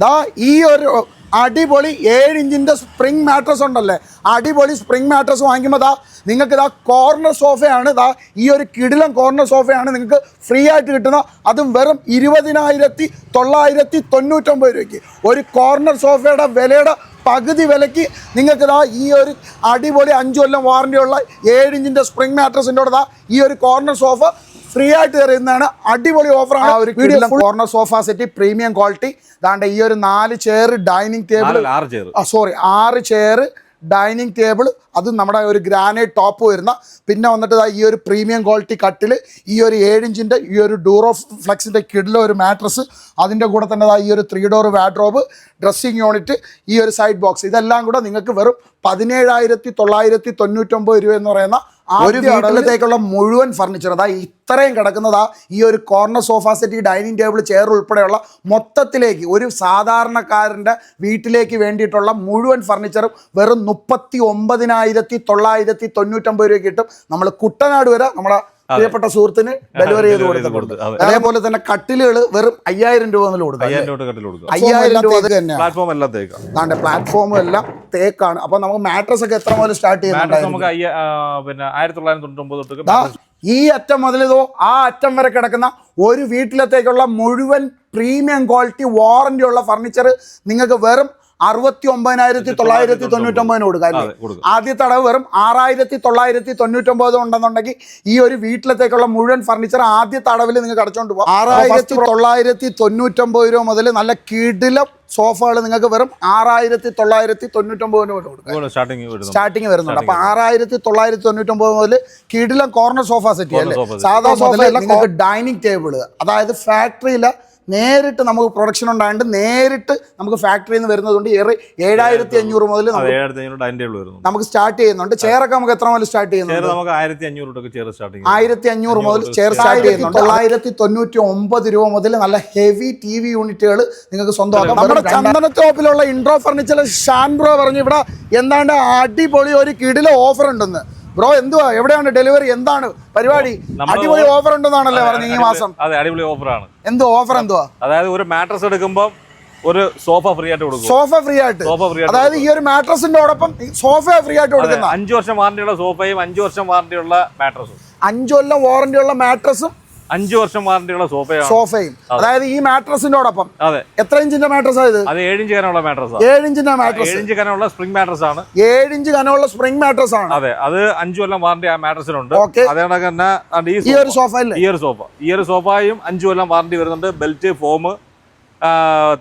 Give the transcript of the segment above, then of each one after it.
ദാ ഈ ഒരു അടിപൊളി ഏഴ് ഇഞ്ചിന്റെ സ്പ്രിംഗ് മാട്രസ് ഉണ്ടല്ലേ? അടിപൊളി സ്പ്രിംഗ് മാട്രസ് വാങ്ങിക്കുമ്പോൾ ദാ നിങ്ങൾക്ക് ഇതാ കോർണർ സോഫയാണ് ദാ ഈ ഒരു കിടിലം കോർണർ സോഫയാണ് നിങ്ങൾക്ക് ഫ്രീ ആയിട്ട് കിട്ടുന്ന അതും വെറും ഇരുപതിനായിരത്തി തൊള്ളായിരത്തി തൊണ്ണൂറ്റൊമ്പത് രൂപയ്ക്ക്. ഒരു കോർണർ സോഫയുടെ വിലയുടെ പകുതി വിലയ്ക്ക് നിങ്ങൾക്ക് ഇതാ ഈ ഒരു അടിപൊളി അഞ്ച് കൊല്ലം വാറണ്ടിയുള്ള ഏഴ് ഇഞ്ചിന്റെ സ്പ്രിംഗ് മാട്രസിന്റെ കൂടെ ദാ ഈ ഒരു കോർണർ സോഫ ഫ്രീ ആയിട്ട് തരുന്നതാണ് അടിപൊളി ഓഫറാണ് ഒരു video corner sofa set premium quality ദാണ്ട് ഈ ഒരു നാല് ചെയർ ഡൈനിങ് ടേബിൾ ആറ് ചെയർ ആ സോറി ആറ് ചെയർ ഡൈനിങ് ടേബിൾ അത് നമ്മുടെ ഒരു ഗ്രാനൈറ്റ് ടോപ്പ് വരുന്ന. പിന്നെ വന്നിട്ട് ഈ ഒരു പ്രീമിയം ക്വാളിറ്റി കട്ടിൽ ഈ ഒരു ഏഴ് ഇഞ്ചിന്റെ ഈ ഒരു ഡൂറോ ഫ്ലെക്സിന്റെ കിഡിലെ ഒരു മാട്രസ് അതിന്റെ കൂടെ തന്നെ ദാ ഈ ഒരു three door wardrobe dressing unit ഈ ഒരു സൈഡ് ബോക്സ് ഇതെല്ലാം കൂടെ നിങ്ങൾക്ക് വെറും പതിനേഴായിരത്തി തൊള്ളായിരത്തി തൊണ്ണൂറ്റൊമ്പത് രൂപ എന്ന് പറയുന്ന ഒരു വീട്ടിലത്തേക്കുള്ള മുഴുവൻ ഫർണിച്ചർ അതാ ഇത്രയും കിടക്കുന്നതാ ഈ ഒരു corner sofa set dining table chair ഉൾപ്പെടെയുള്ള മൊത്തത്തിലേക്ക് ഒരു സാധാരണക്കാരന്റെ വീട്ടിലേക്ക് വേണ്ടിയിട്ടുള്ള മുഴുവൻ ഫർണിച്ചറും വെറും മുപ്പത്തി ഒമ്പതിനായിരത്തി തൊള്ളായിരത്തി തൊണ്ണൂറ്റൊമ്പത് രൂപ കിട്ടും. നമ്മൾ കുട്ടനാട് വരെ നമ്മുടെ പ്രിയപ്പെട്ട സുഹൃത്തിന് ഡെലിവറി ചെയ്ത് കൊടുത്തു, അതെ. അതേപോലെ തന്നെ കട്ടിലുകൾ വെറും അയ്യായിരം രൂപ മുതൽ കൊടുക്കാം അയ്യായിരം രൂപ പ്ലാറ്റ്ഫോം എല്ലാം തേക്കാണ്. അപ്പൊ നമുക്ക് മാട്രസ് ഒക്കെ എത്ര മുതൽ സ്റ്റാർട്ട് ദാ ഈ അറ്റം മുതൽ ഇതോ ആ അറ്റം വരെ കിടക്കുന്ന ഒരു വീട്ടിലത്തേക്കുള്ള മുഴുവൻ പ്രീമിയം ക്വാളിറ്റി വാറന്റി ഉള്ള ഫർണിച്ചർ നിങ്ങൾക്ക് വെറും അറുപത്തി ഒമ്പതിനായിരത്തി തൊള്ളായിരത്തി തൊണ്ണൂറ്റൊമ്പതിന് കൊടുക്കാം. ആദ്യത്തെ അടവ് വെറും ആറായിരത്തി തൊള്ളായിരത്തി തൊണ്ണൂറ്റൊമ്പത് ഉണ്ടെന്നുണ്ടെങ്കിൽ ഈ ഒരു വീട്ടിലത്തേക്കുള്ള മുഴുവൻ ഫർണിച്ചർ ആദ്യ തടവിൽ നിങ്ങൾക്ക് അടച്ചോണ്ട് പോകാം ആറായിരത്തി തൊള്ളായിരത്തി തൊണ്ണൂറ്റൊമ്പത് രൂപ മുതൽ നല്ല കിടിലം സോഫകൾ നിങ്ങൾക്ക് വെറും ആറായിരത്തി തൊള്ളായിരത്തി തൊണ്ണൂറ്റൊമ്പതിന് കൊടുക്കാം. കൊടുക്കും സ്റ്റാർട്ടിങ് വരുന്നുണ്ട്. അപ്പൊ ആറായിരത്തി തൊള്ളായിരത്തി തൊണ്ണൂറ്റൊമ്പത് മുതൽ കിടിലം കോർണർ സോഫ സെറ്റ് അല്ലേ സാധാ സോഫ നിങ്ങൾക്ക് ഡൈനിങ് ടേബിൾ അതായത് ഫാക്ടറിയിലെ നേരിട്ട് നമുക്ക് പ്രൊഡക്ഷൻ ഉണ്ടായിട്ട് നേരിട്ട് നമുക്ക് ഫാക്ടറിയിൽ നിന്ന് വരുന്നതുകൊണ്ട് ഏറെ ഏഴായിരത്തി അഞ്ഞൂറ് മുതൽ നമുക്ക് സ്റ്റാർട്ട് ചെയ്യുന്നുണ്ട്. ചെയറൊക്കെ നമുക്ക് എത്ര മുതൽ സ്റ്റാർട്ട് ചെയ്യുന്നുണ്ട്? ആയിരത്തി അഞ്ഞൂറ് മുതൽ ചെയർ സ്റ്റാർട്ട് ചെയ്യുന്നുണ്ട്. തൊള്ളായിരത്തി തൊണ്ണൂറ്റി ഒമ്പത് രൂപ മുതൽ നല്ല ഹെവി ടി വി യൂണിറ്റുകൾ നിങ്ങൾക്ക് സ്വന്തമാക്കാം. നമ്മുടെ ചന്ദനത്തോപ്പിലുള്ള ഇൻട്രോ ഫർണിച്ചർ ഷാൻ ബ്രോ പറഞ്ഞു ഇവിടെ എന്താണ്ട് അടിപൊളി ഒരു കിടില ഓഫർ ഉണ്ടെന്ന്. ബ്രോ എന്തുവാ? എവിടെയാണ് ഡെലിവറി? എന്താണ് പരിപാടി? അടിപൊളി ഓഫർ ഉണ്ടെന്നാണല്ലേ പറഞ്ഞു ഈ മാസം? അതെ അടിപൊളി ഓഫറാണ്. എന്തോ ഓഫർ എന്തുവാ? അതായത് ഒരു മാട്രസ് എടുക്കുമ്പോൾ ഒരു സോഫ ഫ്രീ ആയിട്ട് കൊടുക്കും. സോഫ ഫ്രീ ആയിട്ട് സോഫ ഫ്രീ അതായത് ഈ ഒരു മാട്രസിന്റെ ഓടൊപ്പം സോഫ ഫ്രീ ആയിട്ട് കൊടുക്കുന്ന. അഞ്ചു വർഷം വാറണ്ടിയുള്ള സോഫയും അഞ്ചു വർഷം വാറണ്ടിയുള്ള മാട്രസും അഞ്ചു കൊല്ലം വാറന്റി ഉള്ള മാട്രസും അഞ്ച് വർഷം വാറണ്ടിയുള്ള സോഫയാണ്. സോഫയും. അതായത് ഈ മാട്രസിനോടൊപ്പം. അതെ. എത്ര ഇഞ്ചിന്റെ മാട്രസ് ആയത് അത് ഏഴ് ഇഞ്ച് കനമുള്ള മാട്രസ്. ഏഴ് ഇഞ്ചിന്റെ മാട്രസ്. ഏഴിഞ്ച് ഇഞ്ച് കനമുള്ള സ്പ്രിംഗ് മാട്രസ് ആണ് ഏഴ് ഇഞ്ച് കനമുള്ള സ്പ്രിംഗ് മാട്രസ് ആണ് അതെ. അത് അഞ്ചു കൊല്ലം വാറണ്ടി ആ മാട്രസിനുണ്ട്. അതേപോലെ അതേ തന്നെ ഈ ഒരു സോഫ അല്ലേ? ഈ ഒരു സോഫ. ഈ ഒരു സോഫയും അഞ്ചു കൊല്ലം വാറണ്ടി വരുന്നുണ്ട്. ബെൽറ്റ് ഫോം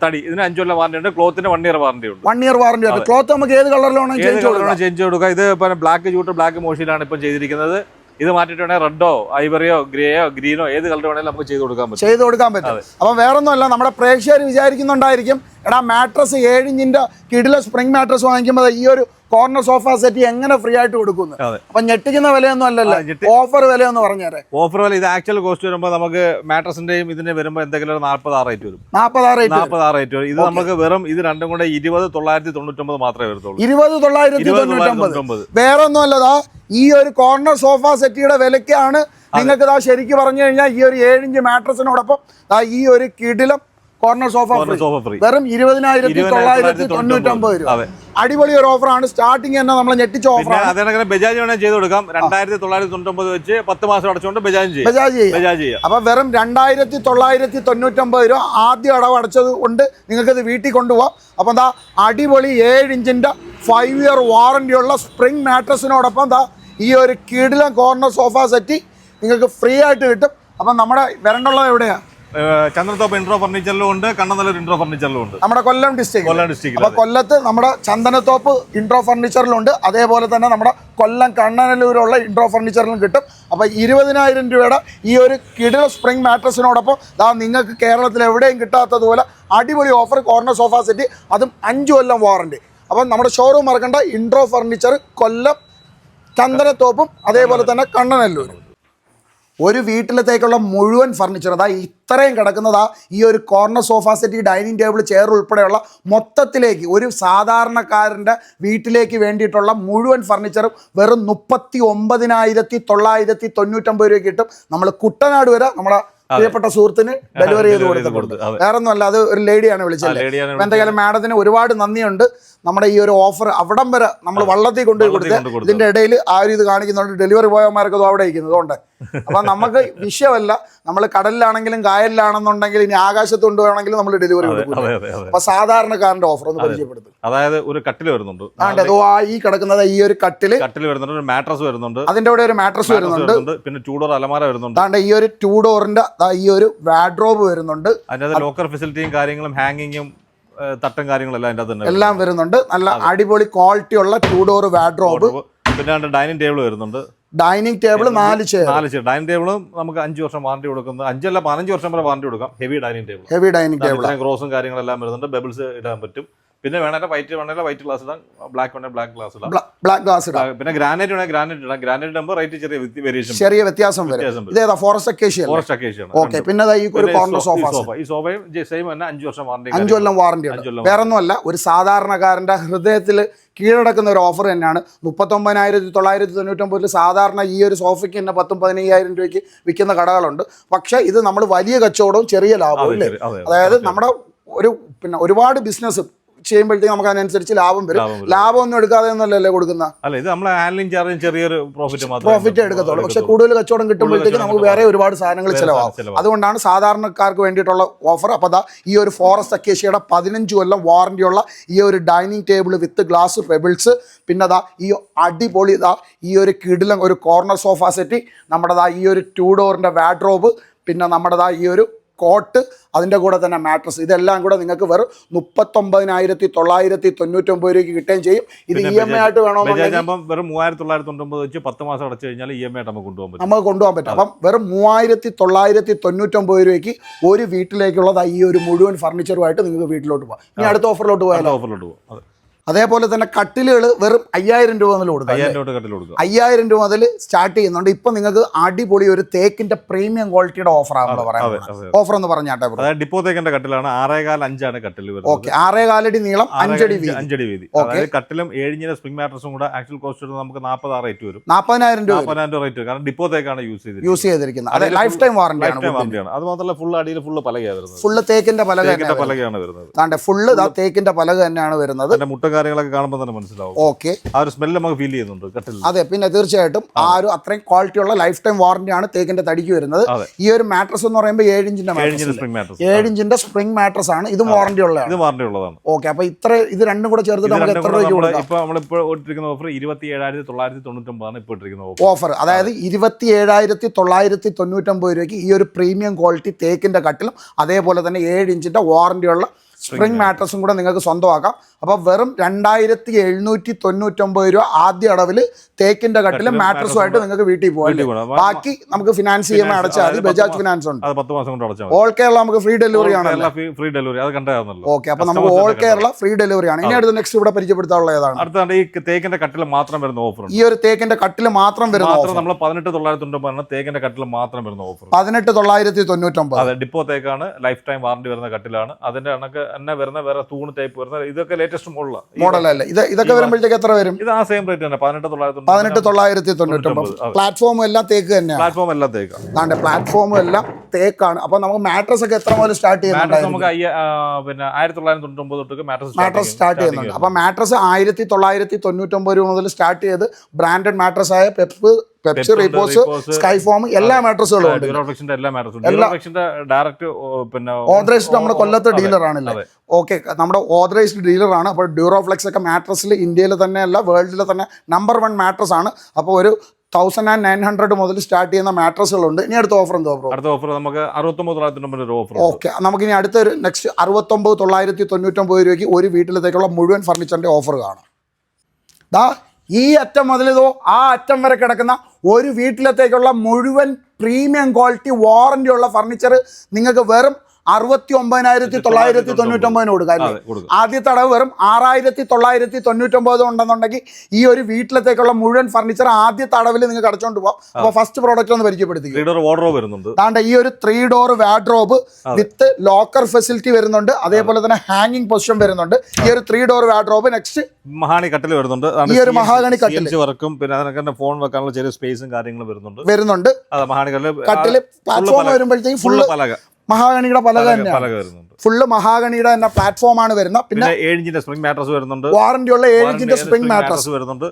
തടി. ഇതിന് അഞ്ചു കൊല്ലം വാറണ്ടി ഉണ്ട്. ക്ലോത്തിന് വൺ ഇയർ വാറണ്ടി ഉണ്ട്. വൺ ഇയർ വാറന്റി ഉണ്ട്. ക്ലോത്ത് നമുക്ക് ഏത് കളറിലാണ് ചേഞ്ച് കൊടുക്കാം. കൊടുക്കുക? ഇത് ഇപ്പൊ ബ്ലാക്ക് ചൂട്ട് ബ്ലാക്ക് മോഷിലാണ് ഇപ്പം ചെയ്തിരിക്കുന്നത്. ഇത് മാറ്റിട്ട് റെഡോ ഐവറിയോ ഗ്രേയോ ഗ്രീനോ ഏത് കളർ വേണമെങ്കിലും നമുക്ക് ചെയ്ത് കൊടുക്കാൻ പറ്റും. ചെയ്ത് കൊടുക്കാൻ പറ്റും. അപ്പം വേറൊന്നുമല്ല നമ്മുടെ പ്രേക്ഷകർ വിചാരിക്കുന്നുണ്ടായിരിക്കും എടാ മാട്രസ് ഏഴ് ഇഞ്ചിന്റെ കിടില സ്പ്രിംഗ് മാട്രസ് വാങ്ങിക്കുമ്പോൾ ഈ ഒരു കോർണർ സോഫ സെറ്റ് എങ്ങനെ ഫ്രീ ആയിട്ട് കൊടുക്കുന്നു. അപ്പൊ ഞെട്ടിക്കുന്ന വിലയൊന്നും അല്ലല്ലോ. ഓഫർ വിലയൊന്ന് പറഞ്ഞേരെ. ഓഫർ വില ഇത് ആക്ച്വൽ കോസ്റ്റ് വരുമ്പോൾ നമുക്ക് മാട്രസിന്റെയും ഇതിന്റെ വരുമ്പോൾ എന്തെങ്കിലും ഒരു നാൽപ്പത് റേറ്റ് വരും. നാൽപ്പത് ആ റേറ്റ് വരും. ഇത് നമുക്ക് വെറും ഇത് രണ്ടും കൂടെ ഇരുപത് തൊള്ളായിരത്തി തൊണ്ണൂറ്റൊമ്പത് മാത്രമേ വരത്തുള്ളൂ. ഇരുപത് തൊള്ളായിരത്തി തൊണ്ണൂറ്റൊമ്പത്. വേറെ ഒന്നും അല്ലതാ ഈ ഒരു കോർണർ സോഫ സെറ്റിയുടെ വിലക്കാണ് നിങ്ങൾക്ക് ഇതാ ശരിക്ക് പറഞ്ഞു കഴിഞ്ഞാൽ ഈ ഒരു ഏഴിഞ്ച് മാട്രസിനോടൊപ്പം ഈ ഒരു കിടിലം കോർണർ സോഫ ഫ്രീ വെറും ഇരുപതിനായിരത്തി തൊള്ളായിരത്തി തൊണ്ണൂറ്റൊമ്പത് രൂപ. അടിപൊളി ഒരു ഓഫറാണ് സ്റ്റാർട്ടിങ് തന്നെ നമ്മൾ ഞെട്ടിച്ച ഓഫർ അതേ ബജാജ് വേണമെങ്കിൽ ചെയ്ത് കൊടുക്കാം. രണ്ടായിരത്തി തൊള്ളായിരത്തി തൊണ്ണൂറ്റൊമ്പത് വെച്ച് പത്ത് മാസം അടച്ചുകൊണ്ട് ബജാജ് ചെയ്യും. ബജാജ് ചെയ്യാം. ബജാജ് ചെയ്യാം. അപ്പൊ വെറും രണ്ടായിരത്തി തൊള്ളായിരത്തി തൊണ്ണൂറ്റൊമ്പത് രൂപ ആദ്യം അടവ് അടച്ചത് കൊണ്ട് നിങ്ങൾക്ക് ഇത് വീട്ടിൽ കൊണ്ടുപോകാം അപ്പൊ എന്താ അടിപൊളി ഏഴ് ഇഞ്ചിന്റെ ഫൈവ് ഇയർ വാറന്റി ഉള്ള സ്പ്രിംഗ് മാട്രസിനോടൊപ്പം എന്താ ഈ ഒരു കിടിലം കോർണർ സോഫ സെറ്റി നിങ്ങൾക്ക് ഫ്രീ ആയിട്ട് കിട്ടും. അപ്പം നമ്മുടെ വരണ്ടുള്ളത് എവിടെയാ? ഏഹ് ചന്ദ്രത്തോപ്പ് ഇൻട്രോ ഫർണിച്ചറിലും ഉണ്ട് കണ്ണനല്ലൂർ ഇൻട്രോ ഫർണിച്ചറിലും ഉണ്ട്. നമ്മുടെ കൊല്ലം ഡിസ്ട്രിക്ട് കൊല്ലം ഡിസ്ട്രിക്ട് അപ്പൊ കൊല്ലത്ത് നമ്മുടെ ചന്ദനത്തോപ്പ് ഇൻട്രോ ഫർണിച്ചറിലുണ്ട് അതേപോലെ തന്നെ നമ്മുടെ കൊല്ലം കണ്ണനല്ലൂരുള്ള ഇൻട്രോ ഫർണിച്ചറിലും കിട്ടും. അപ്പൊ ഇരുപതിനായിരം രൂപയുടെ ഈ ഒരു കിടില സ്പ്രിംഗ് മാട്രസിനോടൊപ്പം ദാ നിങ്ങൾക്ക് കേരളത്തിൽ എവിടെയും കിട്ടാത്തതുപോലെ അടിപൊളി ഓഫർ കോർണർ സോഫ സെറ്റ് അതും അഞ്ച് കൊല്ലം വാറണ്ടി അപ്പം നമ്മുടെ ഷോറൂം മറക്കണ്ട ഇൻട്രോ ഫർണിച്ചർ കൊല്ലം ചന്ദനത്തോപ്പും അതേപോലെ തന്നെ കണ്ണനല്ലൂരും. ഒരു വീട്ടിലത്തേക്കുള്ള മുഴുവൻ ഫർണിച്ചർ അതാ ഇത്രയും കിടക്കുന്നതാ ഈ ഒരു corner sofa set dining table chair ഉൾപ്പെടെയുള്ള മൊത്തത്തിലേക്ക് ഒരു സാധാരണക്കാരന്റെ വീട്ടിലേക്ക് വേണ്ടിയിട്ടുള്ള മുഴുവൻ ഫർണിച്ചറും വെറും മുപ്പത്തി ഒമ്പതിനായിരത്തി തൊള്ളായിരത്തി തൊണ്ണൂറ്റമ്പത് രൂപ കിട്ടും. നമ്മൾ കുട്ടനാട് വരെ നമ്മുടെ പ്രിയപ്പെട്ട സുഹൃത്തിന് ഡെലിവറി ചെയ്ത് കൊടുത്തിട്ടുണ്ട്. വേറെ ഒന്നുമല്ല അത്. ഒരു ലേഡിയാണ് വിളിച്ചത്. എന്തായാലും മാഡത്തിന് ഒരുപാട് നന്ദിയുണ്ട്. നമ്മുടെ ഈ ഒരു ഓഫർ അവിടം വരെ നമ്മൾ വള്ളത്തിൽ കൊണ്ടുപോയി കൊടുത്ത്. ഇതിന്റെ ഇടയിൽ ആ ഒരു ഇത് കാണിക്കുന്നുണ്ട്. ഡെലിവറി ബോയമാരൊക്കെ അവിടെ ഇരിക്കുന്നത് അതുകൊണ്ട് അപ്പൊ നമുക്ക് വിഷയമല്ല. നമ്മൾ കടലിലാണെങ്കിലും കായലിലാണെന്നുണ്ടെങ്കിൽ ഇനി ആകാശത്ത് കൊണ്ടുപോകണമെങ്കിലും നമ്മൾ ഡെലിവറി കൊടുക്കും അപ്പൊ സാധാരണക്കാരന്റെ ഓഫർ ഒന്ന് പരിചയപ്പെടുത്തും. അതായത് ഒരു കട്ടിൽ വരുന്നുണ്ട്. അതോ ആ ഈ കിടക്കുന്നത് ഈ ഒരു കട്ടിൽ കട്ടിൽ വരുന്നുണ്ട് ഒരു മാട്രസ് വരുന്നുണ്ട്. അതിന്റെ കൂടെ ഒരു മാട്രസ് വരുന്നുണ്ട്. പിന്നെ ടൂഡോർ അലമാര വരുന്നുണ്ട്. അതാണ്ട് ഈ ഒരു ടൂ ഡോറിന്റെ ഈ ഒരു വാഡ്രോബ് വരുന്നുണ്ട്. അതിനകത്ത് ലോക്കർ ഫെസിലിറ്റിയും കാര്യങ്ങളും ഹാങ്ങിങ്ങും തട്ടും കാര്യങ്ങളെല്ലാം അതിന്റെ തന്നെ എല്ലാം വരുന്നുണ്ട്. നല്ല അടിപൊളി ക്വാളിറ്റി ഉള്ള ടൂ ഡോർ വാഡ്രോബ് പിന്നെ ഡൈനിങ് ടേബിൾ വരുന്നുണ്ട്. ഡൈനിങ് ടേബിൾ നാല് ചെയർ. നാല് ചെയർ. ഡൈനിങ് ടേബിളും നമുക്ക് അഞ്ച് വർഷം വാറണ്ടി കൊടുക്കുന്നത് അഞ്ചല്ല പതിനഞ്ച് വർഷം വരെ വാറണ്ടി കൊടുക്കാം. Heavy dining table. Heavy dining table ക്രോസും കാര്യങ്ങളെല്ലാം വരുന്നുണ്ട്. ബബിൾസ് ഇടാൻ പറ്റും. പിന്നെ വേണേ വൈറ്റ് വേണേ വൈറ്റ് ഗ്ലാസ് ഇടാം. ബ്ലാക്ക് വേണേ ബ്ലാക്ക് ഗ്ലാസ് ഇടാം. ബ്ലാക്ക് ഗ്ലാസ് ഇടാം. പിന്നെ ഗ്രാനൈറ്റ് വേണേ ഗ്രാനൈറ്റ് ഇടാം. ഗ്രാനൈറ്റ് ആകുമ്പോൾ റേറ്റ് ചെറിയ വേരിയേഷൻ ചെറിയ വ്യത്യാസം വരും. ഇതേതാ forest acacia forest acacia okay പിന്നെ ഈ ഒരു കോർണർ സോഫ ഈ സോഫയും സെയിം തന്നെ. അഞ്ച് വർഷം വാറണ്ടി അഞ്ച് കൊല്ലം വാറണ്ടി ഉണ്ട് വേറെ ഒന്നുമല്ല ഒരു സാധാരണക്കാരന്റെ ഹൃദയത്തിൽ കീഴടക്കുന്ന ഒരു ഓഫർ തന്നെയാണ്. മുപ്പത്തൊമ്പതിനായിരത്തി തൊള്ളായിരത്തി തൊണ്ണൂറ്റൊമ്പതിൽ സാധാരണ ഈ ഒരു സോഫയ്ക്ക് തന്നെ പത്തും പതിനയ്യായിരം രൂപയ്ക്ക് വിൽക്കുന്ന കടകളുണ്ട്. പക്ഷേ ഇത് നമ്മൾ വലിയ കച്ചവടവും ചെറിയ ലാഭവും അല്ലേ? അതായത് നമ്മുടെ ഒരു പിന്നെ ഒരുപാട് ബിസിനസ് ചെയ്യുമ്പോഴത്തേക്ക് നമുക്ക് അതിനനുസരിച്ച് ലാഭം വരും. ലാഭം ഒന്നും എടുക്കാതെ ഒന്നല്ലല്ലേ കൊടുക്കുന്ന. അല്ല ഇത് ഹാൻഡ്ലിംഗ് ചാർജ് ചെറിയൊരു പ്രോഫിറ്റ് പ്രോഫിറ്റ് എടുക്കത്തുള്ളൂ. പക്ഷെ കൂടുതൽ കച്ചവടം കിട്ടുമ്പോഴത്തേക്ക് നമുക്ക് വേറെ ഒരുപാട് സാധനങ്ങൾ ചിലവാകും. അതുകൊണ്ടാണ് സാധാരണക്കാർക്ക് വേണ്ടിയിട്ടുള്ള ഓഫർ അപ്പോൾ അതാ ഈ ഒരു ഫോറസ്റ്റ് അക്കേഷ്യയുടെ പതിനഞ്ച് കൊല്ലം വാറണ്ടിയുള്ള ഈ ഒരു dining table with glass pebbles പിന്നെ അതാ ഈ അടിപൊളി ഇതാ ഈ ഒരു കിടിലം ഒരു കോർണർ സോഫ സെറ്റ് നമ്മുടെ ദാ ഈ ഒരു ടൂ ഡോറിന്റെ വാഡ്രോബ് പിന്നെ നമ്മുടെതാ ഈ ഒരു കോട്ട് അതിന്റെ കൂടെ തന്നെ മാട്രസ് ഇതെല്ലാം കൂടെ നിങ്ങൾക്ക് വെറും മുപ്പത്തൊമ്പതിനായിരത്തി തൊള്ളായിരത്തി തൊണ്ണൂറ്റൊമ്പത് രൂപയ്ക്ക് കിട്ടുകയും ചെയ്യും. ഇത് ഇ എം ഐ ആയിട്ട് വേണോ വേണമെന്നുണ്ടെങ്കിൽ വെറും മൂവായിരത്തി തൊള്ളായിരത്തി തൊണ്ണൂറ്റൊമ്പത് വെച്ച് പത്ത് മാസം അടച്ചു കഴിഞ്ഞാൽ ഇ എം ഐ നമുക്ക് കൊണ്ടുപോകാൻ പറ്റും. നമുക്ക് കൊണ്ടുപോകാൻ പറ്റും. അപ്പം വെറും മൂവായിരത്തി തൊള്ളായിരത്തി തൊണ്ണൂറ്റൊമ്പത് രൂപയ്ക്ക് ഒരു വീട്ടിലേക്കുള്ളത് ഈ ഒരു മുഴുവൻ ഫർണിച്ചറുമായിട്ട് നിങ്ങൾക്ക് വീട്ടിലോട്ട് പോകാം. ഇനി അടുത്ത ഓഫറിലോട്ട് പോയാലോ? ഓഫറിലോട്ട് പോകാം. അതേപോലെ തന്നെ കട്ടിലുകൾ വെറും അയ്യായിരം രൂപ മുതൽ കൊടുക്കും. അയ്യായിരം രൂപ കട്ടിൽ കൊടുക്കുക അയ്യായിരം രൂപ മുതൽ സ്റ്റാർട്ട് ചെയ്യുന്നുണ്ട്. ഇപ്പൊ നിങ്ങൾക്ക് അടിപൊളി ഒരു തേക്കിന്റെ പ്രീമിയം ക്വാളിറ്റിയുടെ ഓഫർ നമ്മൾ അതെ ഓഫർ എന്ന് പറഞ്ഞാട്ടെ ബ്രോ. അതായത് ഡിപ്പോത്തേക്കിന്റെ കട്ടിലാണ് ആറേകാൽ അഞ്ചാണ് കട്ടിൽ ഓക്കെ ആറേ കാലടി നീളം അഞ്ചടി വീതി. അഞ്ചടി വീതി. കട്ടിലും ഏഴിഞ്ഞിന്റെ സ്പ്രിംഗ് മാട്രസും കൂടെ ആക്ച്വൽ കോസ്റ്റ് നമുക്ക് നാൽപ്പത് ആ റേറ്റ് വരും. നാൽപ്പതിനായിരം രൂപ നാൽപ്പതിനായിരം രൂപ റേറ്റ് കാരണം ഡിപ്പോ തേക്കാണ് യൂസ് ചെയ്തിരിക്കുന്നത്. യൂസ് ചെയ്തിരിക്കുന്നത്. അതെ ലൈഫ് ടൈം വാറണ്ടിയാണ് അത് മാത്രമല്ല ഫുൾ അടിയിൽ ഫുള്ള് പലകയാണ് വരുന്നത്. ഫുള്ള് തേക്കിന്റെ പലക തേക്കിന്റെ തന്നെയാണ് പലകയാണ് വരുന്നത്. ഫുള്ള് തേക്കിന്റെ പലക തന്നെയാണ് വരുന്നത്. മുട്ട കാര്യങ്ങളൊക്കെ കാണുമ്പോൾ തന്നെ മനസ്സിലാവും. ഓക്കെ ആ ഒരു സ്മെല്ല് നമുക്ക് ഫീൽ ചെയ്യുന്നുണ്ട്. കട്ടിൽ അതെ പിന്നെ തീർച്ചയായിട്ടും ആ. ഒരു അത്രയും ക്വാളിറ്റിയുള്ള ലൈഫ് ടൈം വാറണ്ടി ആണ് തേക്കിന്റെ തടിക്ക് വരുന്നത്. ഈ ഒരു മാട്രസ് എന്ന് പറയുമ്പോൾ ഏഴിഞ്ചിന്റെ മാട്രസ് സ്പ്രിംഗ് മാട്രസ് ആണ്. ഇതും വാറന്റി ഉള്ളതാണ്. ഇത് വാറന്റി ഉള്ളതാണ്. ഓക്കെ അപ്പൊ ഇത്ര ഇത് രണ്ടും കൂടെ ചേർത്തിട്ട് നമുക്ക് എത്ര രൂപയ്ക്ക് കൊടുക്കാം? ഇപ്പൊ നമ്മളിപ്പോൾ ഇട്ടിരിക്കുന്ന ഓഫർ ഇരുപത്തി ഏഴായിരത്തി തൊള്ളായിരത്തി തൊണ്ണൂറ്റൊമ്പതാണ് ഇപ്പോൾ ഇട്ടിരിക്കുന്ന ഓഫർ ഓഫർ അതായത് ഇരുപത്തി ഏഴായിരത്തി തൊള്ളായിരത്തി തൊണ്ണൂറ്റൊമ്പത് രൂപയ്ക്ക് ഈ ഒരു പ്രീമിയം ക്വാളിറ്റി തേക്കിന്റെ കട്ടിലും അതേപോലെ തന്നെ ഏഴ് ഇഞ്ചിന്റെ വാറണ്ടി ഉള്ള സ്പ്രിംഗ് മാട്രസും കൂടെ നിങ്ങൾക്ക് സ്വന്തമാക്കാം. അപ്പോൾ വെറും രണ്ടായിരത്തി എഴുന്നൂറ്റി തൊണ്ണൂറ്റൊമ്പത് രൂപ ആദ്യ അടവിൽ തേക്കിന്റെ കട്ടിലും മാട്രസുമായിട്ട് നിങ്ങൾക്ക് വീട്ടിൽ പോകാം. ബാക്കി നമുക്ക് ഫിനാൻസ് ചെയ്യുമ്പോൾ അടച്ചാൽ മതി. ബജാജ് ഫിനാൻസ് ഉണ്ട്. ഓൾ കേരള നമുക്ക് ഫ്രീ ഡെലിവറി ആണ് ഫ്രീ ഡെലിവറി അത് കണ്ടായിരുന്നല്ലോ. ഓക്കെ അപ്പൊ നമുക്ക് ഓൾ കേരള ഫ്രീ ഡെലിവറി ആണ്. ഇനി അടുത്ത നെക്സ്റ്റ് ഇവിടെ പരിചയപ്പെടുത്താനുള്ള ഏതാണ്? അടുത്താണ് ഈ തേക്കിന്റെ കട്ടിൽ മാത്രം വരുന്ന ഓഫർ ഈ ഒരു തേക്കിന്റെ കട്ടിൽ മാത്രം വരുന്ന ഓഫർ നമ്മൾ പതിനെട്ട് തൊള്ളായിരത്തി തൊണ്ണൂറ് തേക്കിന്റെ കട്ടിൽ മാത്രം വരുന്ന ഓഫർ പതിനെട്ട് തൊള്ളായിരത്തി തൊണ്ണൂറ്റൊമ്പത് അതെ ഡിപ്പോ തേക്കാണ്. ലൈഫ് ടൈം വാറണ്ടി വരുന്ന കട്ടിലാണ്. അതിന്റെ കണക്ക് തന്നെ വരുന്ന വേറെ തൂണ് ടൈപ്പ് വരുന്ന ഇതൊക്കെ ലേറ്റസ്റ്റ് മോഡലാ മോഡലല്ല ഇത് ഇതൊക്കെ വരുമ്പോഴത്തേക്ക് എത്ര വരും? ഇത് ആ സെയിം റേറ്റ് തന്നെ പതിനെട്ട് തൊള്ളായിരത്തി പതിനെട്ട് തൊള്ളായിരത്തി തൊണ്ണൂറ്റൊമ്പത് പ്ലാറ്റ്ഫോം. എല്ലാം തേക്ക് തന്നെ പ്ലാറ്റ്ഫോം എല്ലാം തേക്ക്. അതാണ്ട് പ്ലാറ്റ്ഫോം എല്ലാം തേക്കാണ്. അപ്പൊ നമുക്ക് മാട്രസ് ഒക്കെ എത്ര മുതൽ സ്റ്റാർട്ട് ചെയ്യുന്നുണ്ട് നമുക്ക് പിന്നെ ആയിരത്തി തൊള്ളായിരത്തി തൊണ്ണൂറ്റൊമ്പത് തൊട്ട് മാട്രസ് മാട്രസ് സ്റ്റാർട്ട് ചെയ്യുന്നുണ്ട്. അപ്പൊ മാട്രസ് ആയിരത്തി തൊള്ളായിരത്തി തൊണ്ണൂറ്റൊമ്പത് രൂപ മുതൽ സ്റ്റാർട്ട് ചെയ്ത് ബ്രാൻഡഡ് മാട്രസ് ആയ പെപ്പ് പെപ്സി റീപോസ് സ്കൈഫോം എല്ലാ മാട്രസുകളും ഉണ്ട് എല്ലാ ഡയറക്റ്റ് പിന്നെ ഓതറൈസ്ഡ് നമ്മുടെ കൊല്ലത്തെ അതെ. ഓക്കെ നമ്മുടെ ഓതറൈസ്ഡ് ഡീലർ ആണ് അപ്പോൾ ഡ്യൂറോഫ്ലെക്സ് ഒക്കെ മാട്രസിൽ ഇന്ത്യയിൽ തന്നെയല്ല വേൾഡിൽ തന്നെ നമ്പർ വൺ മാട്രസ് ആണ്. അപ്പോൾ ഒരു തൗസൻഡ് ആൻഡ് നയൻ ഹൺഡ്രഡ് മുതൽ സ്റ്റാർട്ട് ചെയ്യുന്ന മാട്രസുകളുണ്ട് ഇനി അടുത്ത ഓഫർ എന്തോ അടുത്ത ഓഫർ നമുക്ക് അറുപത്തൊമ്പത് തൊള്ളായിരത്തി തൊണ്ണൂറ് ഒരു ഓഫർ ഓക്കെ നമുക്കിനി അടുത്തൊരു നെക്സ്റ്റ് അറുപത്തൊമ്പത് തൊള്ളായിരത്തി തൊണ്ണൂറ്റൊമ്പത് രൂപയ്ക്ക് ഒരു വീട്ടിലത്തേക്കുള്ള മുഴുവൻ ഫർണിച്ചറിന്റെ ഓഫർ കാണാം. ദാ ഈ അറ്റം മുതൽ ഇതോ ആ അറ്റം വരെ കിടക്കുന്ന ഒരു വീട്ടിലത്തേക്കുള്ള മുഴുവൻ പ്രീമിയം ക്വാളിറ്റി വാറണ്ടി ഉള്ള ഫർണിച്ചർ നിങ്ങൾക്ക് വെറും അറുപത്തി ഒമ്പതിനായിരത്തി തൊള്ളായിരത്തി തൊണ്ണൂറ്റൊമ്പതിന് കൊടുക്കാം അല്ലേ ആദ്യത്തെ അടവ് വെറും ആറായിരത്തി തൊള്ളായിരത്തി തൊണ്ണൂറ്റൊമ്പത് ഉണ്ടെന്നുണ്ടെങ്കിൽ ഈ ഒരു വീട്ടിലത്തേക്കുള്ള മുഴുവൻ ഫർണിച്ചർ ആദ്യത്തെ അടവിൽ നിങ്ങൾ അടച്ചോണ്ട് പോകാം അപ്പോൾ ഫസ്റ്റ് പ്രോഡക്റ്റ് ഒന്ന് പരിചയപ്പെടുത്തി താണ്ട ഈ ഒരു three door wardrobe with locker facility വരുന്നുണ്ട്. അതേപോലെ തന്നെ ഹാങ്ങിങ് പൊസിഷൻ വരുന്നുണ്ട്. ഈ ഒരു ത്രീ ഡോർ വാഡ്രോബ് നെക്സ്റ്റ് മഹാണി കട്ടിൽ വരുന്നുണ്ട്. ഈ ഒരു മഹാഗണി കട്ടിൽ വർക്കും പിന്നെ അതിനൊക്കെ ഫോൺ വെക്കാനുള്ള ചെറിയ സ്പേസും കാര്യങ്ങളും വരുന്നുണ്ട്. വരുന്നുണ്ട്. മഹാണി കട്ടിൽ കട്ടിൽ പ്ലാറ്റ്ഫോം വരുമ്പോഴത്തേക്കും ഫുള്ള് മഹാഗണിയുടെ പലക തന്നെ തന്നെയാണ്. ഫുള്ള് മഹാഗണിയുടെ തന്നെ പ്ലാറ്റ്ഫോം ആണ് വരുന്നത്. പിന്നെ ഏഴിഞ്ചിന്റെ സ്പ്രിംഗ് മാട്രസ് വരുന്നുണ്ട്. വാറന്റി ഉള്ള ഏഴിഞ്ചിന്റെ സ്പ്രിംഗ് മാട്രസ് വരുന്നുണ്ട്.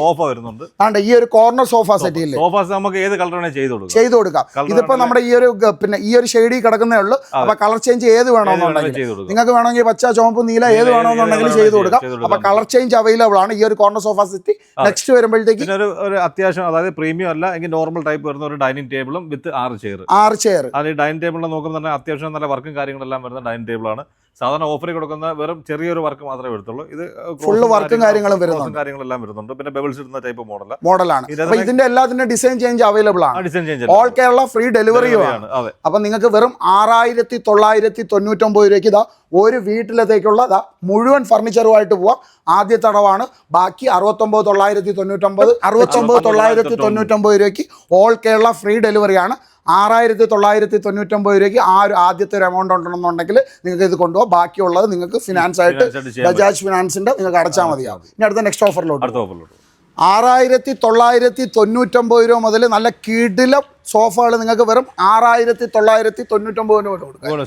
സോഫ വരുന്നുണ്ട്. ആണ്ട് ഈ ഒരു കോർണർ സോഫ സെറ്റ് ഇല്ലേ? സോഫ നമുക്ക് ഏത് കളർ വേണേൽ ചെയ്ത് കൊടുക്കാം. ചെയ്തു കൊടുക്കാം. ഇതിപ്പോ നമ്മുടെ ഈ ഒരു പിന്നെ ഈ ഒരു ഷെയ്ഡിൽ കിടക്കുന്നേ ഉള്ളൂ. അപ്പൊ കളർ ചേഞ്ച് ഏത് വേണമെന്നുണ്ടെങ്കിൽ നിങ്ങൾക്ക് വേണമെങ്കിൽ പച്ച ചുവപ്പ് നീല ഏത് വേണമെന്നുണ്ടെങ്കിൽ ചെയ്ത് കൊടുക്കാം. അപ്പൊ കളർ ചേഞ്ച് അവൈലബിൾ ആണ് ഈ ഒരു കോർണർ സോഫ സെറ്റ് നെക്സ്റ്റ് വരുമ്പോഴത്തേക്ക് ഒരു ഒരു അത്യാവശ്യം അതായത് പ്രീമിയം അല്ല എങ്കിൽ നോർമൽ ടൈപ്പ് വരുന്ന ഒരു ഡൈനിങ് ടേബിളും വിത്ത് ആറ് ചെയർ ആറ് ചെയർ അത് ഡൈനിങ് ടേബിളിൽ നോക്കുമ്പോൾ തന്നെ അത്യാവശ്യം നല്ല വർക്കും കാര്യങ്ങളെല്ലാം വരുന്ന ഡൈനിങ് ആണ് സാധാരണ ഓഫറിൽ കൊടുക്കുന്ന വെറും ചെറിയൊരു വർക്ക് മാത്രമേ വരുത്തുള്ളൂ. ഇത് ഫുൾ വർക്കും കാര്യങ്ങളും വരുന്നുണ്ട്. കാര്യങ്ങളെല്ലാം വരുന്നുണ്ട്. പിന്നെ ബെബിൾസ് ഇടുന്ന ടൈപ്പ് മോഡൽ മോഡലാണ് ഇതിന്റെ എല്ലാത്തിന്റെ ഡിസൈൻ ചേഞ്ച് അവൈലബിൾ ആണ്. Design change all Kerala free ഡെലിവറിയുമാണ് അതെ. അപ്പൊ നിങ്ങൾക്ക് വെറും ആറായിരത്തി തൊള്ളായിരത്തി തൊണ്ണൂറ്റൊമ്പത് രൂപയ്ക്ക് ഇതാ ഒരു വീട്ടിലത്തേക്കുള്ള ഇതാ മുഴുവൻ ഫർണിച്ചറുമായിട്ട് പോവാം. ആദ്യ തടവാണ് ബാക്കി അറുപത്തൊമ്പത് തൊള്ളായിരത്തി തൊണ്ണൂറ്റൊമ്പത് അറുപത്തൊമ്പത് തൊള്ളായിരത്തി തൊണ്ണൂറ്റൊമ്പത് രൂപയ്ക്ക് ഓൾ കേരള ഫ്രീ ഡെലിവറിയാണ് ആറായിരത്തി തൊള്ളായിരത്തി തൊണ്ണൂറ്റൊമ്പത് രൂപയ്ക്ക് ആ ഒരു ആദ്യത്തെ ഒരു എമൗണ്ട് ഉണ്ടെന്നുണ്ടെങ്കിൽ നിങ്ങൾക്ക് ഇത് കൊണ്ടുപോകാം. ബാക്കിയുള്ളത് നിങ്ങൾക്ക് ഫിനാൻസ് ആയിട്ട് ബജാജ് ഫിനാൻസിന്റെ നിങ്ങൾക്ക് അടച്ചാൽ മതിയാവും. ഇനി അടുത്ത നെക്സ്റ്റ് ഓഫറിലോട്ട് അടുത്ത ഓഫറിലോട്ട് ആറായിരത്തി തൊള്ളായിരത്തി തൊണ്ണൂറ്റൊമ്പത് രൂപ മുതൽ നല്ല കിടില സോഫകൾ നിങ്ങൾക്ക് വെറും ആറായിരത്തി തൊള്ളായിരത്തി തൊണ്ണൂറ്റൊമ്പത് രൂപ കൊടുക്കാം.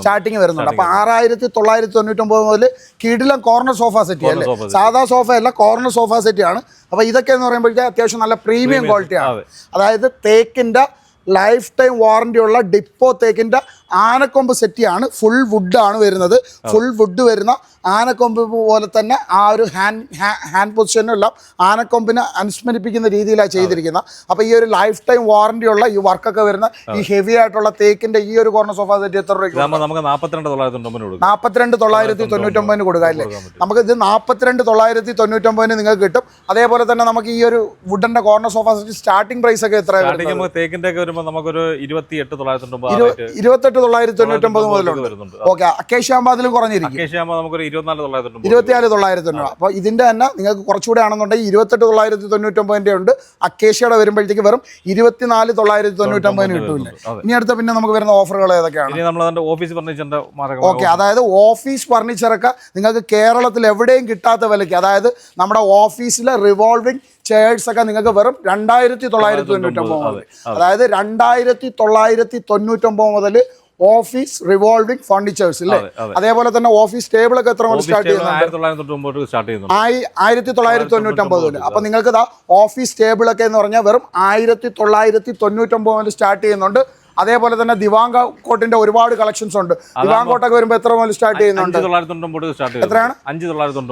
സ്റ്റാർട്ടിങ് വരുന്നുണ്ട്. അപ്പൊ ആറായിരത്തി തൊള്ളായിരത്തി തൊണ്ണൂറ്റൊമ്പത് മുതൽ കിടിലം കോർണർ സോഫ സെറ്റ് അല്ലേ? സാധാ സോഫ അല്ല കോർണർ സോഫ സെറ്റ് ആണ്. അപ്പൊ ഇതൊക്കെ എന്ന് പറയുമ്പോഴത്തേക്ക് അത്യാവശ്യം നല്ല പ്രീമിയം ക്വാളിറ്റിയാണ് അതായത് തേക്കിന്റെ ലൈഫ് ടൈം വാറണ്ടി ഉള്ള ഡിപ്പോ തേക്കിന്റെ ആനക്കൊമ്പ് സെറ്റിയാണ് ഫുൾ വുഡാണ് വരുന്നത്. ഫുൾ വുഡ് വരുന്ന ആനക്കൊമ്പ് പോലെ തന്നെ ആ ഒരു ഹാൻഡ് ഹാൻഡ് പൊസിഷനെല്ലാം ആനക്കൊമ്പിനെ അനുസ്മരിപ്പിക്കുന്ന രീതിയിലാണ് ചെയ്തിരിക്കുന്നത്. അപ്പോൾ ഈ ഒരു ലൈഫ് ടൈം വാറണ്ടി ഉള്ള ഈ വർക്കൊക്കെ വരുന്ന ഈ ഹെവി ആയിട്ടുള്ള തേക്കിന്റെ ഈ ഒരു കോർണർ സോഫ സെറ്റ് എത്ര രൂപയ്ക്ക് നാൽപ്പത്തിരണ്ട് തൊള്ളായിരത്തി തൊണ്ണൂറ്റൊമ്പതിന് കൊടുക്കാം. അല്ലേ? നമുക്ക് ഇത് നാൽപ്പത്തിരണ്ട് തൊള്ളായിരത്തി തൊണ്ണൂറ്റൊമ്പതിന് നിങ്ങൾക്ക് കിട്ടും. അതേപോലെ തന്നെ നമുക്ക് ഈ ഒരു വുഡന്റെ corner sofa set starting price ഒക്കെ എത്ര തേക്കിന്റെ ഒക്കെ വരുമ്പോൾ നമുക്കൊരു ഇരുപത്തി എട്ട് തൊള്ളായിരത്തി ഇരുപത്തെട്ട് തൊള്ളായിരത്തി തൊണ്ണൂറ്റൊമ്പത് മുതലുണ്ട്. ഓക്കെ അക്കേഷ്യ ആകുമ്പോൾ അതിലും കുറഞ്ഞിരിക്കും ഇരുപത്തിനാല് തൊള്ളായിരത്തി തൊണ്ണൂറ് അപ്പോൾ ഇതിന്റെ തന്നെ നിങ്ങൾക്ക് കുറച്ചുകൂടെ ആണെന്നുണ്ടെങ്കിൽ ഇരുപത്തെട്ട് തൊള്ളായിരത്തി തൊണ്ണൂറ്റൊമ്പതിന്റെ ഉണ്ട്. അക്കേഷ്യയുടെ വരുമ്പോഴത്തേക്ക് വെറും ഇരുപത്തിനാല് തൊള്ളായിരത്തി തൊണ്ണൂറ്റൊമ്പതിന് കിട്ടില്ല ഇനി അടുത്ത പിന്നെ നമുക്ക് വരുന്ന ഓഫറുകൾ ഏതൊക്കെയാണ്? ഓഫീസ് ഫർണിച്ചറിന്റെ ഓക്കെ അതായത് ഓഫീസ് ഫർണിച്ചറൊക്കെ നിങ്ങൾക്ക് കേരളത്തിൽ എവിടെയും കിട്ടാത്ത വിലയ്ക്ക് അതായത് നമ്മുടെ ഓഫീസിലെ റിവോൾവിംഗ് ചെയർസ് ഒക്കെ നിങ്ങൾക്ക് വെറും രണ്ടായിരത്തി തൊള്ളായിരത്തി തൊണ്ണൂറ്റൊമ്പത് മുതൽ. അതായത് രണ്ടായിരത്തി തൊള്ളായിരത്തി തൊണ്ണൂറ്റൊമ്പത് മുതൽ ഓഫീസ് റിവോൾവിംഗ് ഫർണിച്ചേഴ്സ് അതെ. അതേപോലെ തന്നെ ഓഫീസ് ടേബിൾ ഒക്കെ എത്ര മുതൽ സ്റ്റാർട്ട് ചെയ്യുന്നുണ്ട്? ആയിരത്തി തൊള്ളായിരത്തി തൊണ്ണൂറ് സ്റ്റാർട്ട് ചെയ്യുന്നുണ്ട്. ആയി ആയിരത്തി തൊള്ളായിരത്തി തൊണ്ണൂറ്റൊമ്പത് മുതൽ അപ്പൊ നിങ്ങൾക്ക് ഓഫീസ് ടേബിൾ ഒക്കെ എന്ന് പറഞ്ഞാൽ വെറും ആയിരത്തി തൊള്ളായിരത്തി തൊണ്ണൂറ്റൊമ്പത് മുതൽ സ്റ്റാർട്ട് ചെയ്യുന്നുണ്ട്. അതേപോലെ തന്നെ ദിവാങ്ക കോട്ടിന്റെ ഒരുപാട് കളക്ഷൻസ് ഉണ്ട്. ദിവാങ്കോട്ടൊക്കെ വരുമ്പോൾ എത്ര മുതൽ സ്റ്റാർട്ട് ചെയ്യുന്നുണ്ട്? എത്രയാണ്?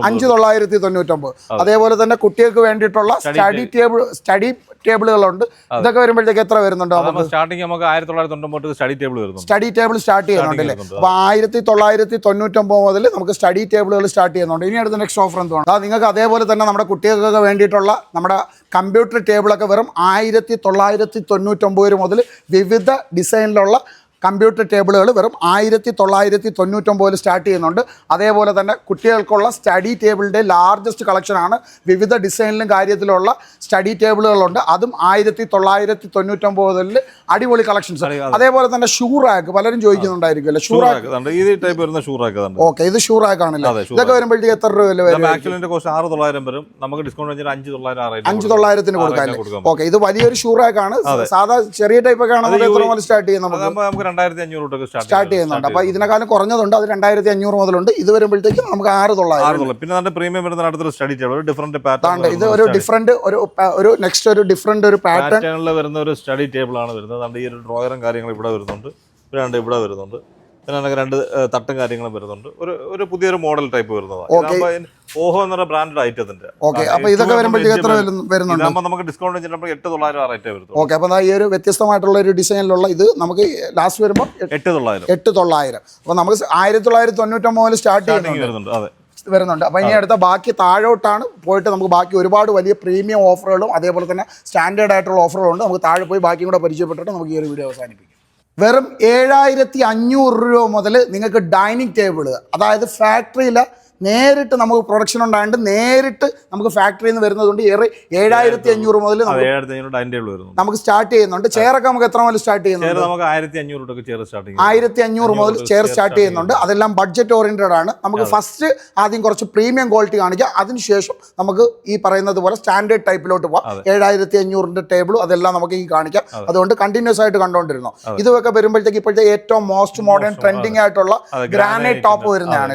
അഞ്ച് തൊള്ളായിരത്തി തൊണ്ണൂറ്റൊമ്പത് അതേപോലെ തന്നെ കുട്ടികൾക്ക് വേണ്ടിയിട്ടുള്ള സ്റ്റഡി ടേബിൾ സ്റ്റഡി ടേബിളുകൾ ഉണ്ട് ഇതൊക്കെ വരുമ്പോഴത്തേക്ക് എത്ര വരുന്നുണ്ട് സ്റ്റാർട്ടിങ് നമുക്ക്? ആയിരത്തി തൊള്ളായിരത്തി study table study table start ചെയ്യുന്നുണ്ട് അല്ലേ? അപ്പൊ ആയിരത്തി തൊള്ളായിരത്തി തൊണ്ണൂറ്റൊമ്പത് മുതൽ നമുക്ക് സ്റ്റഡി ടേബിളുകൾ സ്റ്റാർട്ട് ചെയ്യുന്നുണ്ട്. ഇനി അടുത്ത നെക്സ്റ്റ് ഓഫർ എന്തുവാണ്? അതാ നിങ്ങൾക്ക് അതേപോലെ തന്നെ നമ്മുടെ കുട്ടികൾക്കൊക്കെ വേണ്ടിയിട്ടുള്ള നമ്മുടെ കമ്പ്യൂട്ടർ ടേബിളൊക്കെ വെറും ആയിരത്തി തൊള്ളായിരത്തി തൊണ്ണൂറ്റൊമ്പത് മുതൽ വിവിധ ഡിസൈനിലുള്ള കമ്പ്യൂട്ടർ ടേബിളുകൾ വെറും ആയിരത്തി തൊള്ളായിരത്തി തൊണ്ണൂറ്റൊമ്പതിൽ സ്റ്റാർട്ട് ചെയ്യുന്നുണ്ട്. അതേപോലെ തന്നെ കുട്ടികൾക്കുള്ള സ്റ്റഡി ടേബിളിന്റെ ലാർജസ്റ്റ് കളക്ഷനാണ് വിവിധ ഡിസൈനിലും കാര്യത്തിലുള്ള സ്റ്റഡി ടേബിളുകളുണ്ട്. അതും ആയിരത്തി തൊള്ളായിരത്തി തൊണ്ണൂറ്റൊമ്പതിൽ അടിപൊളി കളക്ഷൻസ് അതെ, അതെ. അതേപോലെ തന്നെ ഷൂ റാക്ക് പലരും ചോദിക്കുന്നുണ്ടായിരിക്കുമല്ലോ? ഷൂ റാക്ക് ഈ ടൈപ്പ് വരുന്ന ഷൂ റാക്ക് ഓക്കെ ഇത് ഷൂ റാക്ക് ആണല്ലോ? ഇതൊക്കെ വരുമ്പോഴത്തേക്ക് എത്ര രൂപ വരും? ആക്ച്വലിന്റെ കോസ്റ്റ് ആറ് തൊള്ളായിരം വരും. നമുക്ക് ഡിസ്കൗണ്ട് അഞ്ച് തൊള്ളായിരം അഞ്ച് തൊള്ളായിരത്തിന് കൊടുക്കാം ഓക്കെ ഇത് വലിയൊരു ഷൂ റാക്ക് ആണ്. സാധാ ചെറിയ ടൈപ്പ് ഒക്കെ ആണെങ്കിൽ എത്ര മുതൽ സ്റ്റാർട്ട് ചെയ്യുന്നത് നമുക്ക് രണ്ടായിരത്തി അഞ്ഞൂറ് തൊട്ടൊക്കെ സ്റ്റാർട്ട് ചെയ്യുന്നുണ്ട്. അപ്പൊ ഇതിനെക്കാളും കുറഞ്ഞതുണ്ട്. അത് രണ്ടായിരത്തി അഞ്ഞൂറ് മുതലുണ്ട്. ഇത് വരുമ്പോഴത്തേക്കും നമുക്ക് ആറ് തൊള്ളായിരം പിന്നെ പ്രീമിയം വരുന്ന അടുത്തൊരു സ്റ്റഡി ടേബിൾ ഡിഫറെന്റ് പാറ്റേൺ ഇത് ഒരു ഡിഫറെന്റ് ഒരു ഒരു നെക്സ്റ്റ് ഒരു ഡിഫറെന്റ് ഒരു പാറ്റേൺ പാറ്റേണിൽ വരുന്ന ഒരു സ്റ്റഡി ടേബിൾ ആണ് വരുന്നത്. അതുകൊണ്ട് ഈ ഒരു ഡ്രോയറും കാര്യങ്ങളും ഇവിടെ വരുന്നുണ്ട്. രണ്ട് ഇവിടെ വരുന്നുണ്ട്. പിന്നെ രണ്ട് തട്ടും കാര്യങ്ങളും വരുന്നുണ്ട്. ഒരു ഒരു പുതിയൊരു മോഡൽ ടൈപ്പ് വരുന്നതാണ്. ഓഹോ എന്ന ബ്രാൻഡ് ഐറ്റത്തിന്റെ ഓക്കെ അപ്പൊ ഇതൊക്കെ വരുമ്പോഴത്തേക്ക് എത്ര വരുന്നുണ്ട്. ഇതാകുമ്പോൾ നമുക്ക് ഡിസ്കൗണ്ട് ചെയ്യുമ്പോൾ എട്ട് തൊള്ളായിരം ആ റേറ്റേ വരുത്തുള്ളൂ. ഓക്കെ അപ്പൊ ഈ ഒരു വ്യത്യസ്തമായിട്ടുള്ള ഒരു ഡിസൈനിലുള്ള ഇത് നമുക്ക് ലാസ്റ്റ് വരുമ്പോൾ എട്ട് തൊള്ളായിരം. എട്ട് തൊള്ളായിരം. അപ്പൊ നമുക്ക് ആയിരത്തി തൊള്ളായിരത്തി തൊണ്ണൂറ്റൊമ്പത് മുതൽ സ്റ്റാർട്ട് ചെയ്യുന്നുണ്ട്. വരുന്നുണ്ട് അതെ. വരുന്നുണ്ട്. അപ്പോൾ ഇനി അടുത്ത ബാക്കി താഴോട്ടാണ് പോയിട്ട് നമുക്ക് ബാക്കി ഒരുപാട് വലിയ പ്രീമിയം ഓഫറുകളും അതേപോലെ തന്നെ സ്റ്റാൻഡേർഡ് ആയിട്ടുള്ള ഓഫറുകളും ഉണ്ട് നമുക്ക് താഴെ പോയി ബാക്കിയും കൂടെ പരിചയപ്പെട്ടിട്ട് നമുക്ക് ഈ ഒരു വീഡിയോ അവസാനിപ്പിക്കും. വെറും ഏഴായിരത്തി അഞ്ഞൂറ് രൂപ മുതൽ നിങ്ങൾക്ക് ഡൈനിങ് ടേബിൾ അതായത് ഫാക്ടറിയിൽ നേരിട്ട് നമുക്ക് പ്രൊഡക്ഷൻ ഉണ്ടായിട്ട് നേരിട്ട് നമുക്ക് ഫാക്ടറിയിൽ നിന്ന് വരുന്നതുകൊണ്ട് ഏറെ ഏഴായിരത്തി അഞ്ഞൂറ് മുതൽ നമുക്ക് സ്റ്റാർട്ട് ചെയ്യുന്നുണ്ട്. ചെയറൊക്കെ നമുക്ക് എത്ര മുതൽ സ്റ്റാർട്ട് ചെയ്യുന്നുണ്ട്? ആയിരത്തി അഞ്ഞൂറ് മുതൽ ചെയർ സ്റ്റാർട്ട് ചെയ്യുന്നുണ്ട്. അതെല്ലാം ബഡ്ജറ്റ് ഓറിയന്റഡ് ആണ്. നമുക്ക് ഫസ്റ്റ് ആദ്യം കുറച്ച് പ്രീമിയം ക്വാളിറ്റി കാണിക്കാം. അതിനുശേഷം നമുക്ക് ഈ പറയുന്നത് പോലെ സ്റ്റാൻഡേർഡ് ടൈപ്പിലോട്ട് പോവാം. ഏഴായിരത്തി അഞ്ഞൂറിന്റെ ടേബിളും അതെല്ലാം നമുക്ക് ഈ കാണിക്കാം. അതുകൊണ്ട് കണ്ടിന്യൂസ് ആയിട്ട് കണ്ടുകൊണ്ടിരുന്നു ഇതൊക്കെ വരുമ്പോഴത്തേക്ക് ഇപ്പോഴത്തെ ഏറ്റവും മോസ്റ്റ് മോഡേൺ ട്രെൻഡിങ് ആയിട്ടുള്ള ഗ്രാനൈറ്റ് ടോപ്പ് വരുന്നതാണ്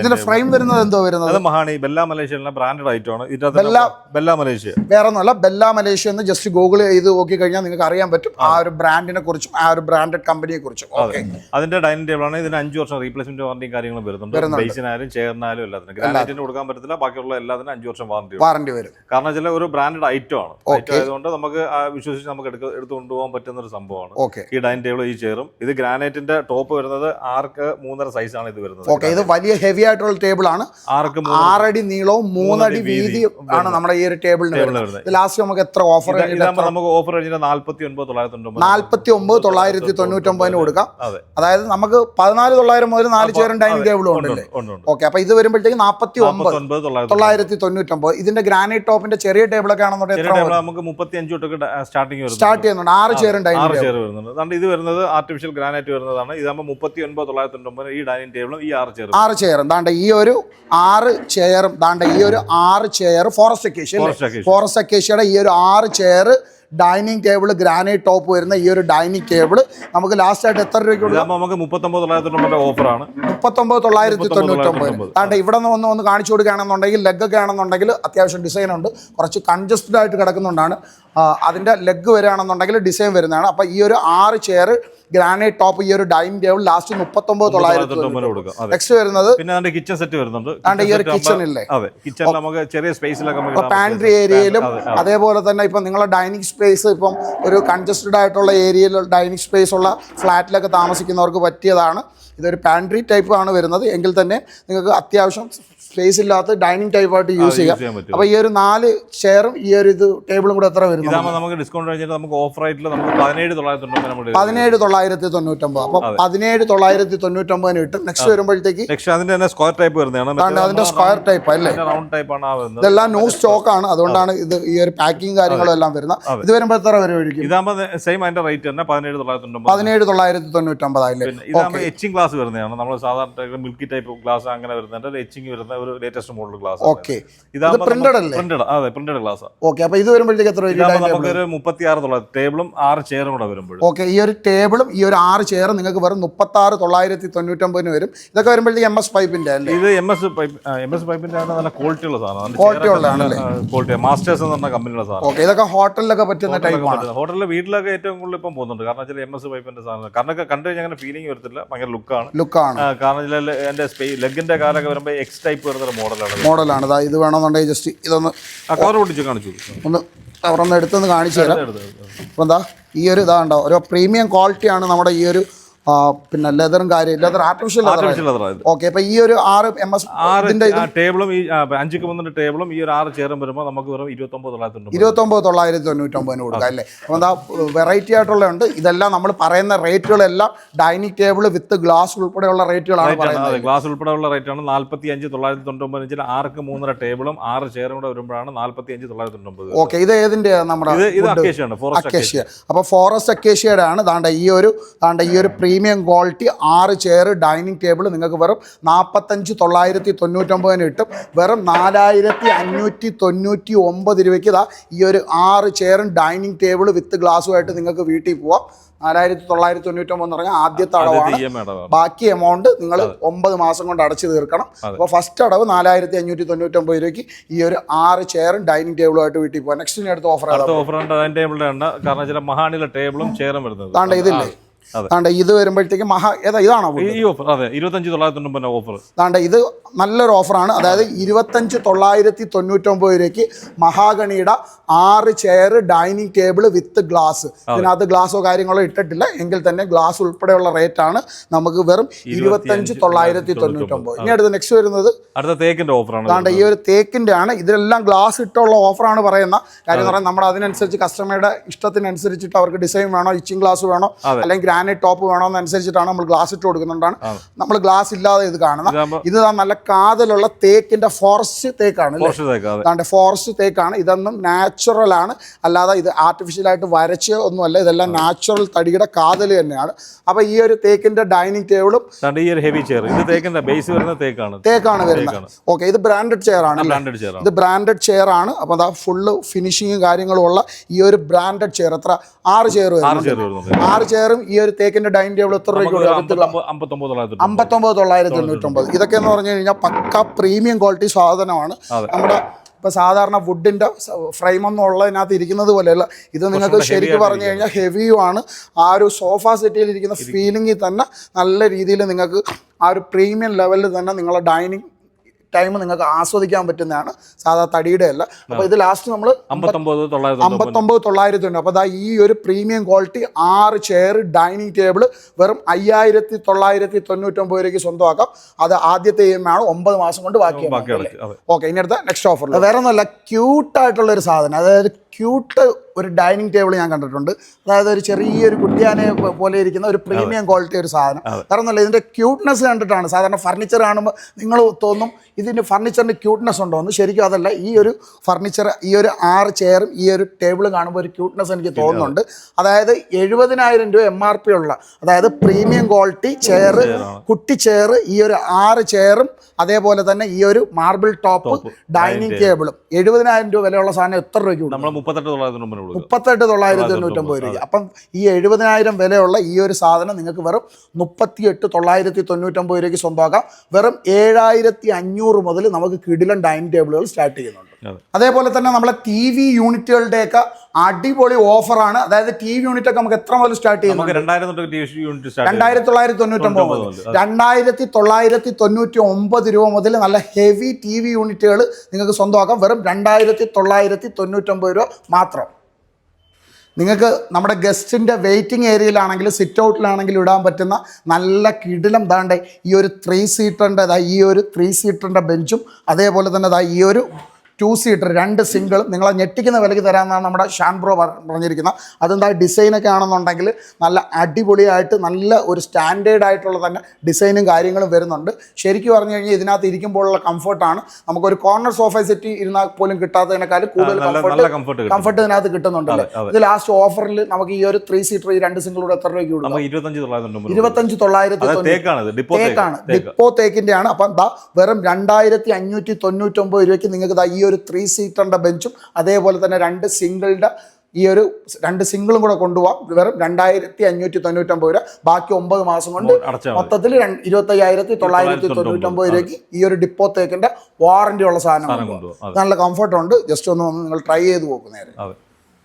ഇതിന്റെ ഫ്രെയിം വരുന്നത് എന്തോ വരുന്നത്? അത് മഹാണി ബെല്ല മലേഷ്യയിലെ ബ്രാൻഡഡ് ഐറ്റമാണ് ആണ്. ഇതിനകത്ത് ബെല്ല- ബെല്ല മലേഷ്യ. വേറെ ഒന്നുമല്ല ബെല്ല മലേഷ്യ എന്ന് ജസ്റ്റ് ഗൂഗിൾ ചെയ്ത് നോക്കി കഴിഞ്ഞാൽ നിങ്ങൾക്ക് അറിയാൻ പറ്റും ആ ഒരു ബ്രാൻഡിനെ കുറിച്ചും ആ ഒരു ബ്രാൻഡഡ് കമ്പനിയെ കുറിച്ചും. ഓക്കെ അതിന്റെ ഡൈനിങ് ടേബിൾ ആണ്. ഇതിന് അഞ്ച് വർഷം റീപ്ലേസ്മെന്റ് വാറന്റിയും കാര്യങ്ങളും വരുന്നുണ്ട്. വരുന്നുണ്ട്. ബേസിനായാലും ചെയറിനായാലും എല്ലാത്തിനും. ഗ്രാനൈറ്റിന് കൊടുക്കാൻ പറ്റത്തില്ല. ബാക്കിയുള്ള എല്ലാത്തിനും അഞ്ച് വർഷം വാറന്റി വാറണ്ടി വരും. കാരണം വെച്ചാൽ ഒരു ബ്രാൻഡഡ് ഐറ്റം ആണ്. ഐറ്റം. ആയതുകൊണ്ട് നമുക്ക് ആ വിശ്വസിച്ച് നമുക്ക് എടുക്ക എടുത്ത് കൊണ്ടുപോകാൻ പറ്റുന്ന ഒരു സംഭവമാണ്. ഓക്കെ ഈ ഡൈനിങ് ടേബിൾ ഈ ചെയറും ഇത് ഗ്രാനൈറ്റിന്റെ ടോപ്പ് വരുന്നത് ആർക്ക് മൂന്നര സൈസ് ആണ് ഇത് വരുന്നത്. ഓക്കെ ഇത് വലിയ ഹെവി ആയിട്ടുള്ള ടേബിൾ ആണ് മൂന്ന്? ആറടി നീളവും മൂന്നടി വീതിയും ആണ് നമ്മുടെ ഈ ഒരു ടേബിളിന് ടേബിൾ വരുന്നത്. ലാസ്റ്റ് നമുക്ക് എത്ര ഓഫർ നമുക്ക് ഓഫർ നാൽപ്പത്തി ഒമ്പത് തൊള്ളായിരത്തി തൊണ്ണൂറ്റൊമ്പതിന് കൊടുക്കാം. അതായത് നമുക്ക് പതിനാല് തൊള്ളായിരം മുതൽ നാല് ചേരും ഡൈനിങ് ടേബിളും ഉണ്ട് ഉണ്ടല്ലേ? ഉണ്ട് ഉണ്ട്. ഓക്കെ അപ്പൊ ഇത് വരുമ്പോഴത്തേക്ക് നാൽപ്പത്തി ഒമ്പത് തൊള്ളായിരത്തി തൊണ്ണൂറ്റൊമ്പത് ഇതിന്റെ ഗ്രാനൈറ്റ് ടോപ്പിന്റെ ചെറിയ ടേബിളൊക്കെ ആണെന്നുണ്ടെങ്കിൽ നമുക്ക് മുപ്പത്തി അഞ്ച് തൊട്ടൊക്കെ സ്റ്റാർട്ടിങ് വരുന്നത് സ്റ്റാർട്ട് ചെയ്യുന്നുണ്ട്. ആറ് ചേരും ഡൈനിങ് ചെയർ വരുന്നുണ്ട്. ഇത് വരുന്നത് ആർട്ടിഫിഷ്യൽ ഗ്രാനൈറ്റ് വരുന്നതാണ്. ഇതാകുമ്പോൾ മുപ്പത്തി ഒൻപത് തൊള്ളായിരത്തി ഈ ഡൈനിങ് ടേബിളും ഈ ആറ് ചെയർ ആറ് ചെയർ എന്താണ്ട് ഈ ഒരു ആറ് ചെയറും ദാണ്ട ഈ ഒരു ആറ് ചെയർ ഫോറസ്റ്റ് അക്കേഷ്യ ഫോറസ്റ്റ് അക്കേഷ്യയുടെ ഈ ഒരു ആറ് chair dining table granite top വരുന്ന ഈ ഒരു ഡൈനിങ് ടേബിൾ നമുക്ക് ലാസ്റ്റ് ആയിട്ട് എത്ര രൂപയ്ക്ക് നമുക്ക് മുപ്പത്തൊമ്പത് ഓഫറാണ് മുപ്പത്തൊമ്പത് തൊള്ളായിരത്തി തൊണ്ണൂറ്റൊമ്പത്. തൊണ്ണൂറ്റൊമ്പത്. ഇവിടെ നിന്ന് ഒന്ന് ഒന്ന് കാണിച്ചു കൊടുക്കുകയാണെന്നുണ്ടെങ്കിൽ ലെഗ് ഒക്കെ ആണെന്നുണ്ടെങ്കിൽ അത്യാവശ്യം ഡിസൈൻ ഉണ്ട്. കുറച്ച് കൺജസ്റ്റഡ് ആയിട്ട് കിടക്കുന്നുണ്ടാണ്. അതിന്റെ അതിന്റെ ലെഗ് വരികയാണെന്നുണ്ടെങ്കിൽ ഡിസൈൻ വരുന്നതാണ്. അപ്പോൾ ഈ ഒരു ആറ് ചെയർ ഗ്രാനൈറ്റ് ടോപ്പ് ഈ ഒരു ഡൈനിങ് ടേബിൾ ലാസ്റ്റ് മുപ്പത്തൊമ്പത് തൊള്ളായിരത്തി നെക്സ്റ്റ് വരുന്നത് പിന്നെ കിച്ചൺ സെറ്റ് വരുന്നുണ്ട്. ഈ ഒരു കിച്ചൺ ഇല്ലേ? കിച്ചണിൽ നമുക്ക് ചെറിയ സ്പേസിലൊക്കെ പാൻട്രി ഏരിയയിലും അതെ, അതെ. അതേപോലെ തന്നെ ഇപ്പം നിങ്ങളെ ഡൈനിങ് സ്പേസ് ഇപ്പം ഒരു കൺജസ്റ്റഡ് ആയിട്ടുള്ള ഏരിയയിൽ ഡൈനിങ് സ്പേസ് ഉള്ള ഫ്ലാറ്റിലൊക്കെ താമസിക്കുന്നവർക്ക് പറ്റിയതാണ്. ഇതൊരു പാൻട്രി ടൈപ്പ് ആണ് വരുന്നത്. എങ്കിൽ തന്നെ നിങ്ങൾക്ക് അത്യാവശ്യം സ്പേസ് ഇല്ലാത്ത ഡൈനിങ് ടൈപ്പ് ആയിട്ട് യൂസ് ചെയ്യാം. അപ്പൊ അപ്പോൾ ഈ ഒരു നാല് ചെയറും ഈ ഒരു ഇത് ടേബിളും കൂടെ എത്ര വരുന്നത് ഇതാകുമ്പോൾ നമുക്ക് ഡിസ്കൗണ്ട് കഴിഞ്ഞിട്ട് നമുക്ക് ഓഫർ റേറ്റിൽ നമുക്ക് പതിനേഴ് തൊള്ളായിരത്തി പതിനേഴ് തൊള്ളായിരത്തി തൊണ്ണൂറ്റൊമ്പത് അപ്പൊ പതിനേഴ് തൊള്ളായിരത്തി തൊണ്ണൂറ്റൊമ്പതിന് കിട്ടും നെക്സ്റ്റ് വരുമ്പോഴത്തേക്ക് അതിന്റെ തന്നെ സ്ക്വയർ ടൈപ്പ് വരുന്നതാണ്. അതിന്റെ സ്ക്വയർ ടൈപ്പ് അല്ലേ? റൗണ്ട് ടൈപ്പ് ആണ് ഇതെല്ലാം ന്യൂ സ്റ്റോക്ക് ആണ്. അതുകൊണ്ടാണ് ഇത് ഈ ഒരു പാക്കിംഗ് കാര്യങ്ങളും എല്ലാം വരുന്നത്. ഇത് വരുമ്പോൾ എത്ര വരുമായിരിക്കും ഇതാകുമ്പോൾ സെയിം അതിന്റെ റേറ്റ് തന്നെ പതിനേഴ് തൊള്ളായിരത്തി പതിനേഴ് തൊള്ളായിരത്തി തൊണ്ണൂറ്റൊമ്പതായില്ലേ ഇതാകുമ്പോൾ എച്ചിങ് ഗ്ലാസ് വരുന്നതാണ്. നമ്മൾ സാധാരണ മിൽക്കി ടൈപ്പ് ഗ്ലാസ് അങ്ങനെ വരുന്നുണ്ട് എച്ചിങ് വരുന്ന ഒരു latest model glass okay printed അല്ലേ? പ്രിന്റഡ് അതെ പ്രിന്റഡ് ഗ്ലാസ് ഓക്കെ അപ്പൊ ഇത് വരുമ്പോഴത്തേക്ക് എത്ര നമുക്ക് ഒരു മുപ്പത്തി ആറ് തൊള്ളായിരത്തി ടേബിളും ആറ് ചെയറും കൂടെ വരുമ്പോൾ ഓക്കെ ഈ ഒരു ടേബിളും ഈ ഒരു ആറ് ചെയറും നിങ്ങൾക്ക് വെറും മുപ്പത്തി ആറ് തൊള്ളായിരത്തി തൊണ്ണൂറ്റൊമ്പതിന് വരും. ഇതൊക്കെ വരുമ്പോഴത്തേക്ക് എം എസ് പൈപ്പിന്റെ അല്ലേ? ഇത് M S pipe M S പൈപ്പിന്റെ നല്ല ക്വാളിറ്റി ഉള്ള സാധനം ക്വാളിറ്റി ഉള്ളതാണല്ലേ? ക്വാളിറ്റി മാസ്റ്റേഴ്സ് എന്ന് പറഞ്ഞ കമ്പനിയുടെ സാധനം. ഓക്കെ ഇതൊക്കെ ഹോട്ടലിലൊക്കെ പറ്റുന്ന ടൈപ്പാണ് ഹോട്ടലിലെ വീട്ടിലൊക്കെ ഏറ്റവും കൂടുതൽ ഇപ്പം പോകുന്നുണ്ട്. കാരണം വെച്ചാൽ എം എസ് പൈപ്പിന്റെ സാധനം. കാരണം കണ്ടു കഴിഞ്ഞാൽ അങ്ങനെ ഫീലിംഗ് വരത്തില്ല. ഭയങ്കര ലുക്കാണ് ലുക്കാണ് കാരണം വെച്ചാൽ എന്റെ ലെഗിന്റെ കാലൊക്കെ വരുമ്പോൾ എക്സ് ടൈപ്പ് വരുന്ന ഒരു മോഡലാണ് മോഡലാണ് ഇതാ വേണമെന്നുണ്ടെങ്കിൽ ജസ്റ്റ് ഇതൊന്ന് കവർ പൊട്ടിച്ച് കാണിച്ചു ഒന്ന് അവരൊന്ന് എടുത്തെന്ന് കാണിച്ചു തരാം. അപ്പോൾ എന്താ ഈ ഒരു ഇതാണ്ടോ ഒരു പ്രീമിയം ക്വാളിറ്റിയാണ് നമ്മുടെ ഈ ഒരു പിന്നെ ലെതറും കാര്യം ലെതർ ആർട്ടിഫിഷ്യൽ ഓക്കെ അപ്പൊ ഈ ഒരു ആറ് എം എസ് ആറ് ടേബിളും ഈ അഞ്ചുക്ക് ടേബിളും ഈ ഒരു ആറ് ചെയറും വരുമ്പോൾ നമുക്ക് വെറും ഇരുപത്തൊമ്പത് തൊള്ളായിരത്തി ഇരുപത്തൊമ്പത് തൊള്ളായിരത്തി തൊണ്ണൂറ്റൊമ്പതിന് കൊടുക്കാം അല്ലേ? അപ്പോൾ എന്താ വെറൈറ്റി ആയിട്ടുള്ള ഉണ്ട്. ഇതെല്ലാം നമ്മൾ പറയുന്ന റേറ്റുകളെല്ലാം ഡൈനിങ് ടേബിൾ വിത്ത് ഗ്ലാസ് ഉൾപ്പെടെയുള്ള റേറ്റുകളാണ് പറയുന്നത്. ഗ്ലാസ് ഉൾപ്പെടെയുള്ള റേറ്റ് ആണ്. നാല്പത്തി അഞ്ച് തൊള്ളായിരത്തി തൊണ്ണൂറ്റൊമ്പത് ഇഞ്ചിൽ ആർക്ക് മൂന്നര ടേബിളും ആറ് ചെയറും കൂടെ വരുമ്പോഴാണ് നാല്പത്തി അഞ്ച് തൊള്ളായിരത്തി തൊണ്ണൂറ്റൊമ്പത് ഓക്കെ ഇത് ഏതിന്റെ നമ്മുടെ അക്കേഷ്യ. അപ്പോൾ ഫോറസ്റ്റ് അക്കേഷ്യയുടെ ആണ് താണ്ട ഈ ഒരു താണ്ട ഈ ഒരു പ്രീമിയം ക്വാളിറ്റി ആറ് ചെയർ ഡൈനിങ് ടേബിൾ നിങ്ങൾക്ക് വെറും നാൽപ്പത്തഞ്ച് തൊള്ളായിരത്തി തൊണ്ണൂറ്റൊമ്പതിന് കിട്ടും. വെറും നാലായിരത്തി അഞ്ഞൂറ്റി തൊണ്ണൂറ്റി ഒമ്പത് രൂപയ്ക്ക് ഇതാ ഈ ഒരു ആറ് ചെയറും ഡൈനിങ് ടേബിൾ വിത്ത് ഗ്ലാസ്സുമായിട്ട് നിങ്ങൾക്ക് വീട്ടിൽ പോവാം. നാലായിരത്തി തൊള്ളായിരത്തി തൊണ്ണൂറ്റൊമ്പത് എന്ന് പറഞ്ഞാൽ ആദ്യത്തെ അടവാണ്. ബാക്കി എമൗണ്ട് നിങ്ങൾ ഒമ്പത് മാസം കൊണ്ട് അടച്ചു തീർക്കണം. അപ്പോൾ ഫസ്റ്റ് അടവ് നാലായിരത്തി അഞ്ഞൂറ്റി തൊണ്ണൂറ്റൊമ്പത് രൂപയ്ക്ക് ഈ ഒരു ആറ് ചെയറും ഡൈനിങ് ടേബിളുമായിട്ട് വീട്ടിൽ പോകാം നെക്സ്റ്റ് അടുത്ത ഓഫർ ഓഫർ ഡൈനിങ് ടേബിളിന്റെ കാരണം ചില മഹാനിലെ ടേബിളും ചെയറും വരുന്നത്. താണ്ട ഇതില്ലേ? അതെ. ദാണ്ട ഇത് വരുമ്പോഴത്തേക്ക് മഹാ ഏതാ ഇതാണോ ഈ- ഓഫർ അതെ ഇരുപത്തഞ്ച് തൊള്ളായിരത്തി തൊണ്ണൂറ് ഓഫർ താണ്ട ഇത് നല്ലൊരു ഓഫറാണ് അതായത് ഇരുപത്തഞ്ച് തൊള്ളായിരത്തി തൊണ്ണൂറ്റൊമ്പത് രൂപയ്ക്ക് മഹാഗണിയുടെ ആറ് chair dining table with glass ഇതിനകത്ത് ഗ്ലാസോ കാര്യങ്ങളോ ഇട്ടിട്ടില്ല. എങ്കിൽ തന്നെ ഗ്ലാസ് ഉൾപ്പെടെയുള്ള റേറ്റ് ആണ് നമുക്ക് വെറും ഇരുപത്തഞ്ച് തൊള്ളായിരത്തി തൊണ്ണൂറ്റൊമ്പത് ഇനി അടുത്ത് നെക്സ്റ്റ് വരുന്നത് അടുത്ത തേക്കിന്റെ ഓഫറാണ് താണ്ട ഈ ഒരു തേക്കിന്റെ ആണ്. ഇതിലെല്ലാം ഗ്ലാസ് ഇട്ടുള്ള ഓഫറാണ് പറയുന്ന കാര്യം പറയാം പറഞ്ഞാൽ നമ്മൾ അതിനനുസരിച്ച് കസ്റ്റമറുടെ ഇഷ്ടത്തിനനുസരിച്ചിട്ട് അവർക്ക് ഡിസൈൻ വേണോ ഇച്ചിങ് ഗ്ലാസ് വേണോ അല്ലെങ്കിൽ ഗ്രാനൈറ്റ് ടോപ്പ് വേണമെന്നനുസരിച്ചിട്ടാണ് നമ്മൾ ഗ്ലാസ് ഇട്ട് കൊടുക്കുന്നുണ്ടാണ്. നമ്മൾ ഗ്ലാസ് ഇല്ലാതെ ഇത് കാണുന്നത്. ഇത് നല്ല കാതലുള്ള തേക്കിന്റെ ഫോറസ്റ്റ് തേക്കാണ് ഫോറസ്റ്റ് തേക്കാണ്. ഇതൊന്നും നാച്ചുറൽ ആണ്. അല്ലാതെ ഇത് ആർട്ടിഫിഷ്യലായിട്ട് വരച്ച് ഒന്നുമല്ല. ഇതെല്ലാം നാച്ചുറൽ തടിയുടെ കാതൽ തന്നെയാണ്. അപ്പൊ ഈ ഒരു തേക്കിന്റെ ഡൈനിങ് ടേബിളും ഈ ഒരു ഹെവി ചെയർ ഇത് തേക്കിന്റെ ബേസ് വരുന്ന തേക്കാണ്. തേക്കാണ് വരുന്നത്. ഓക്കെ ഇത് ബ്രാൻഡഡ് ചെയർ ആണ് ഇത് ബ്രാൻഡഡ് ചെയർ ആണ്. അപ്പൊ അതാ ഫുള്ള് ഫിനിഷിങ്ങും കാര്യങ്ങളും ഉള്ള ഈ ഒരു ബ്രാൻഡഡ് ചെയർ എത്ര? ആറ് ചെയർ ആറ് ചെയർ വരുന്നുണ്ട്. ആറ് ചെയറും ഈ ഒരു തേക്കിന്റെ ഡൈനിങ് ടേബിൾ എത്ര രൂപയ്ക്ക്? അമ്പത്തൊമ്പത് തൊള്ളായിരത്തി തൊണ്ണൂറ്റൊമ്പത് ഇതൊക്കെ എന്ന് പറഞ്ഞു കഴിഞ്ഞാൽ പക്ക പ്രീമിയം ക്വാളിറ്റി സാധനമാണ്. നമ്മുടെ ഇപ്പൊ സാധാരണ വുഡിന്റെ ഫ്രെയിം ഒന്നും ഉള്ളതിനകത്ത് ഇരിക്കുന്നത് പോലെയല്ല. ഇത് നിങ്ങൾക്ക് ശരിക്കും പറഞ്ഞു കഴിഞ്ഞാൽ ഹെവിയും ആണ്. ആ ഒരു സോഫ സെറ്റിൽ ഇരിക്കുന്ന ഫീലിംഗിൽ തന്നെ നല്ല രീതിയിൽ നിങ്ങൾക്ക് ആ ഒരു പ്രീമിയം ലെവലിൽ തന്നെ നിങ്ങളെ ഡൈനിങ് ടൈം നിങ്ങൾക്ക് ആസ്വദിക്കാൻ പറ്റുന്നതാണ്. സാധാ തടിയുടെ അല്ല. അപ്പോൾ ഇത് ലാസ്റ്റ് നമ്മൾ അമ്പത്തൊമ്പത് തൊള്ളായിരത്തി ഉണ്ട് അപ്പോൾ ഈ ഒരു പ്രീമിയം ക്വാളിറ്റി ആറ് ചെയർ ഡൈനിങ് ടേബിൾ വെറും അയ്യായിരത്തി തൊള്ളായിരത്തി തൊണ്ണൂറ്റൊമ്പത് രൂപയ്ക്ക് സ്വന്തമാക്കാം. അത് ആദ്യത്തെ ഇ എം ആണ് ഒമ്പത് മാസം കൊണ്ട് ബാക്കി ഓക്കെ ഇനി അടുത്ത നെക്സ്റ്റ് ഓഫർ വേറെ ഒന്നുമല്ല ക്യൂട്ടായിട്ടുള്ള ഒരു സാധനം. അതായത് ക്യൂട്ട് ഒരു ഡൈനിങ് ടേബിൾ ഞാൻ കണ്ടിട്ടുണ്ട്. അതായത് ഒരു ചെറിയൊരു കുട്ടിയാനെ പോലെ ഇരിക്കുന്ന ഒരു പ്രീമിയം ക്വാളിറ്റി ഒരു സാധനം. കാരണം എന്നല്ല ഇതിന്റെ ക്യൂട്ട്നെസ് കണ്ടിട്ടാണ്. സാധാരണ ഫർണിച്ചർ കാണുമ്പോൾ നിങ്ങൾ തോന്നും ഇതിന്റെ ഫർണിച്ചറിന്റെ ക്യൂട്ട്നെസ് ഉണ്ടോ എന്ന്. ശരിക്കും അതല്ല ഈ ഒരു ഫർണിച്ചർ ഈ ഒരു ആറ് ചെയറും ഈ ഒരു ടേബിൾ കാണുമ്പോൾ ഒരു ക്യൂട്ട്നെസ് എനിക്ക് തോന്നുന്നുണ്ട്. അതായത് എഴുപതിനായിരം രൂപ എം ആർ പി ഉള്ള അതായത് പ്രീമിയം ക്വാളിറ്റി ചെയർ കുട്ടി ചെയർ ഈ ഒരു ആറ് ചെയറും അതേപോലെ തന്നെ ഈ ഒരു മാർബിൾ ടോപ്പ് ഡൈനിങ് ടേബിളും എഴുപതിനായിരം രൂപ വിലയുള്ള സാധനം എത്ര രൂപയ്ക്ക് നമ്മൾ മുപ്പത്തെട്ട് തൊള്ളായിരത്തി തൊണ്ണൂറ് മുപ്പത്തെട്ട് തൊള്ളായിരത്തി തൊണ്ണൂറ്റൊമ്പത് രൂപ അപ്പം ഈ എഴുപതിനായിരം വിലയുള്ള ഈ ഒരു സാധനം നിങ്ങൾക്ക് വെറും മുപ്പത്തിയെട്ട് തൊള്ളായിരത്തി തൊണ്ണൂറ്റൊമ്പത് രൂപയ്ക്ക് സ്വന്തമാക്കാം. വെറും ഏഴായിരത്തി അഞ്ഞൂറ് മുതൽ നമുക്ക് കിടിലൻ ഡൈനിങ് ടേബിളുകൾ സ്റ്റാർട്ട് ചെയ്യുന്നുണ്ട്. അതേപോലെ തന്നെ നമ്മളെ ടി വി യൂണിറ്റുകളുടെയൊക്കെ അടിപൊളി ഓഫറാണ്. അതായത് ടി വി യൂണിറ്റ് ഒക്കെ നമുക്ക് എത്ര മുതൽ സ്റ്റാർട്ട് ചെയ്യുന്നത് രണ്ടായിരത്തി തൊള്ളായിരത്തി തൊണ്ണൂറ്റൊമ്പത് രണ്ടായിരത്തി തൊള്ളായിരത്തി തൊണ്ണൂറ്റി ഒമ്പത് രൂപ മുതൽ നല്ല ഹെവി ടി വി യൂണിറ്റുകൾ നിങ്ങൾക്ക് സ്വന്തമാക്കാം. വെറും രണ്ടായിരത്തി തൊള്ളായിരത്തി തൊണ്ണൂറ്റൊമ്പത് രൂപ മാത്രം. നിങ്ങൾക്ക് നമ്മുടെ ഗസ്റ്റിന്റെ വെയിറ്റിംഗ് ഏരിയയിലാണെങ്കിലും സിറ്റ് ഔട്ടിലാണെങ്കിലും ഇടാൻ പറ്റുന്ന നല്ല കിടിലം ദാണ്ട് ഈ ഒരു ത്രീ സീറ്ററിന്റെ ഈ ഒരു ത്രീ സീറ്ററിന്റെ ബെഞ്ചും അതേപോലെ തന്നെ ഈ ഒരു ടു സീറ്റർ രണ്ട് സിംഗിൾ നിങ്ങളെ ഞെട്ടിക്കുന്ന വിലയ്ക്ക് തരാമെന്നാണ് നമ്മുടെ ഷാൻ ബ്രോ പറ- പറഞ്ഞിരിക്കുന്നത്. അതെന്താ ഡിസൈനൊക്കെ ആണെന്നുണ്ടെങ്കിൽ നല്ല അടിപൊളിയായിട്ട് നല്ല ഒരു സ്റ്റാൻഡേർഡ് ആയിട്ടുള്ള തന്നെ ഡിസൈനും കാര്യങ്ങളും വരുന്നുണ്ട്. ശരിക്കും പറഞ്ഞു കഴിഞ്ഞാൽ ഇതിനകത്ത് ഇരിക്കുമ്പോഴുള്ള കംഫർട്ടാണ് നമുക്കൊരു കോർണർ സോഫ സെറ്റ് ഇരുന്നാൽ പോലും കിട്ടാത്തതിനേക്കാൾ കൂടുതൽ കംഫർട്ട് കംഫർട്ട് ഇതിനകത്ത് കിട്ടുന്നുണ്ടല്ലേ? അതെ. ഇത് ലാസ്റ്റ് ഓഫറിൽ നമുക്ക് ഈ ഒരു ത്രീ സീറ്റർ ഈ രണ്ട് സിംഗിൾ കൂടെ എത്ര രൂപയ്ക്ക് കൊടുക്കും? ഇരുപത്തഞ്ച് തൊള്ളായിരത്തി തേക്കാണ് ഡിപ്പോ തേക്കിന്റെ ആണ് അപ്പം എന്താ വെറും രണ്ടായിരത്തി അഞ്ഞൂറ്റി തൊണ്ണൂറ്റൊമ്പത് രൂപയ്ക്ക് നിങ്ങൾക്ക് ഈ ഒരു ത്രീ സീറ്ററിന്റെ ബെഞ്ചും അതേപോലെ തന്നെ രണ്ട് സിംഗിളുടെ ഈ ഒരു രണ്ട് സിംഗിളും കൂടെ കൊണ്ടുപോകാം വെറും രണ്ടായിരത്തി അഞ്ഞൂറ്റി തൊണ്ണൂറ്റൊമ്പത് രൂപ. ബാക്കി ഒമ്പത് മാസം കൊണ്ട് മൊത്തത്തിൽ ഇരുപത്തയ്യായിരത്തി തൊള്ളായിരത്തി തൊണ്ണൂറ്റൊമ്പത് രൂപയ്ക്ക് ഈ ഒരു ഡിപ്പോ തേക്കിന്റെ വാറന്റി ഉള്ള സാധനം നല്ല കംഫർട്ട് ഉണ്ട്. ജസ്റ്റ് ഒന്ന് നിങ്ങൾ ട്രൈ ചെയ്ത് പോകും നേരെ.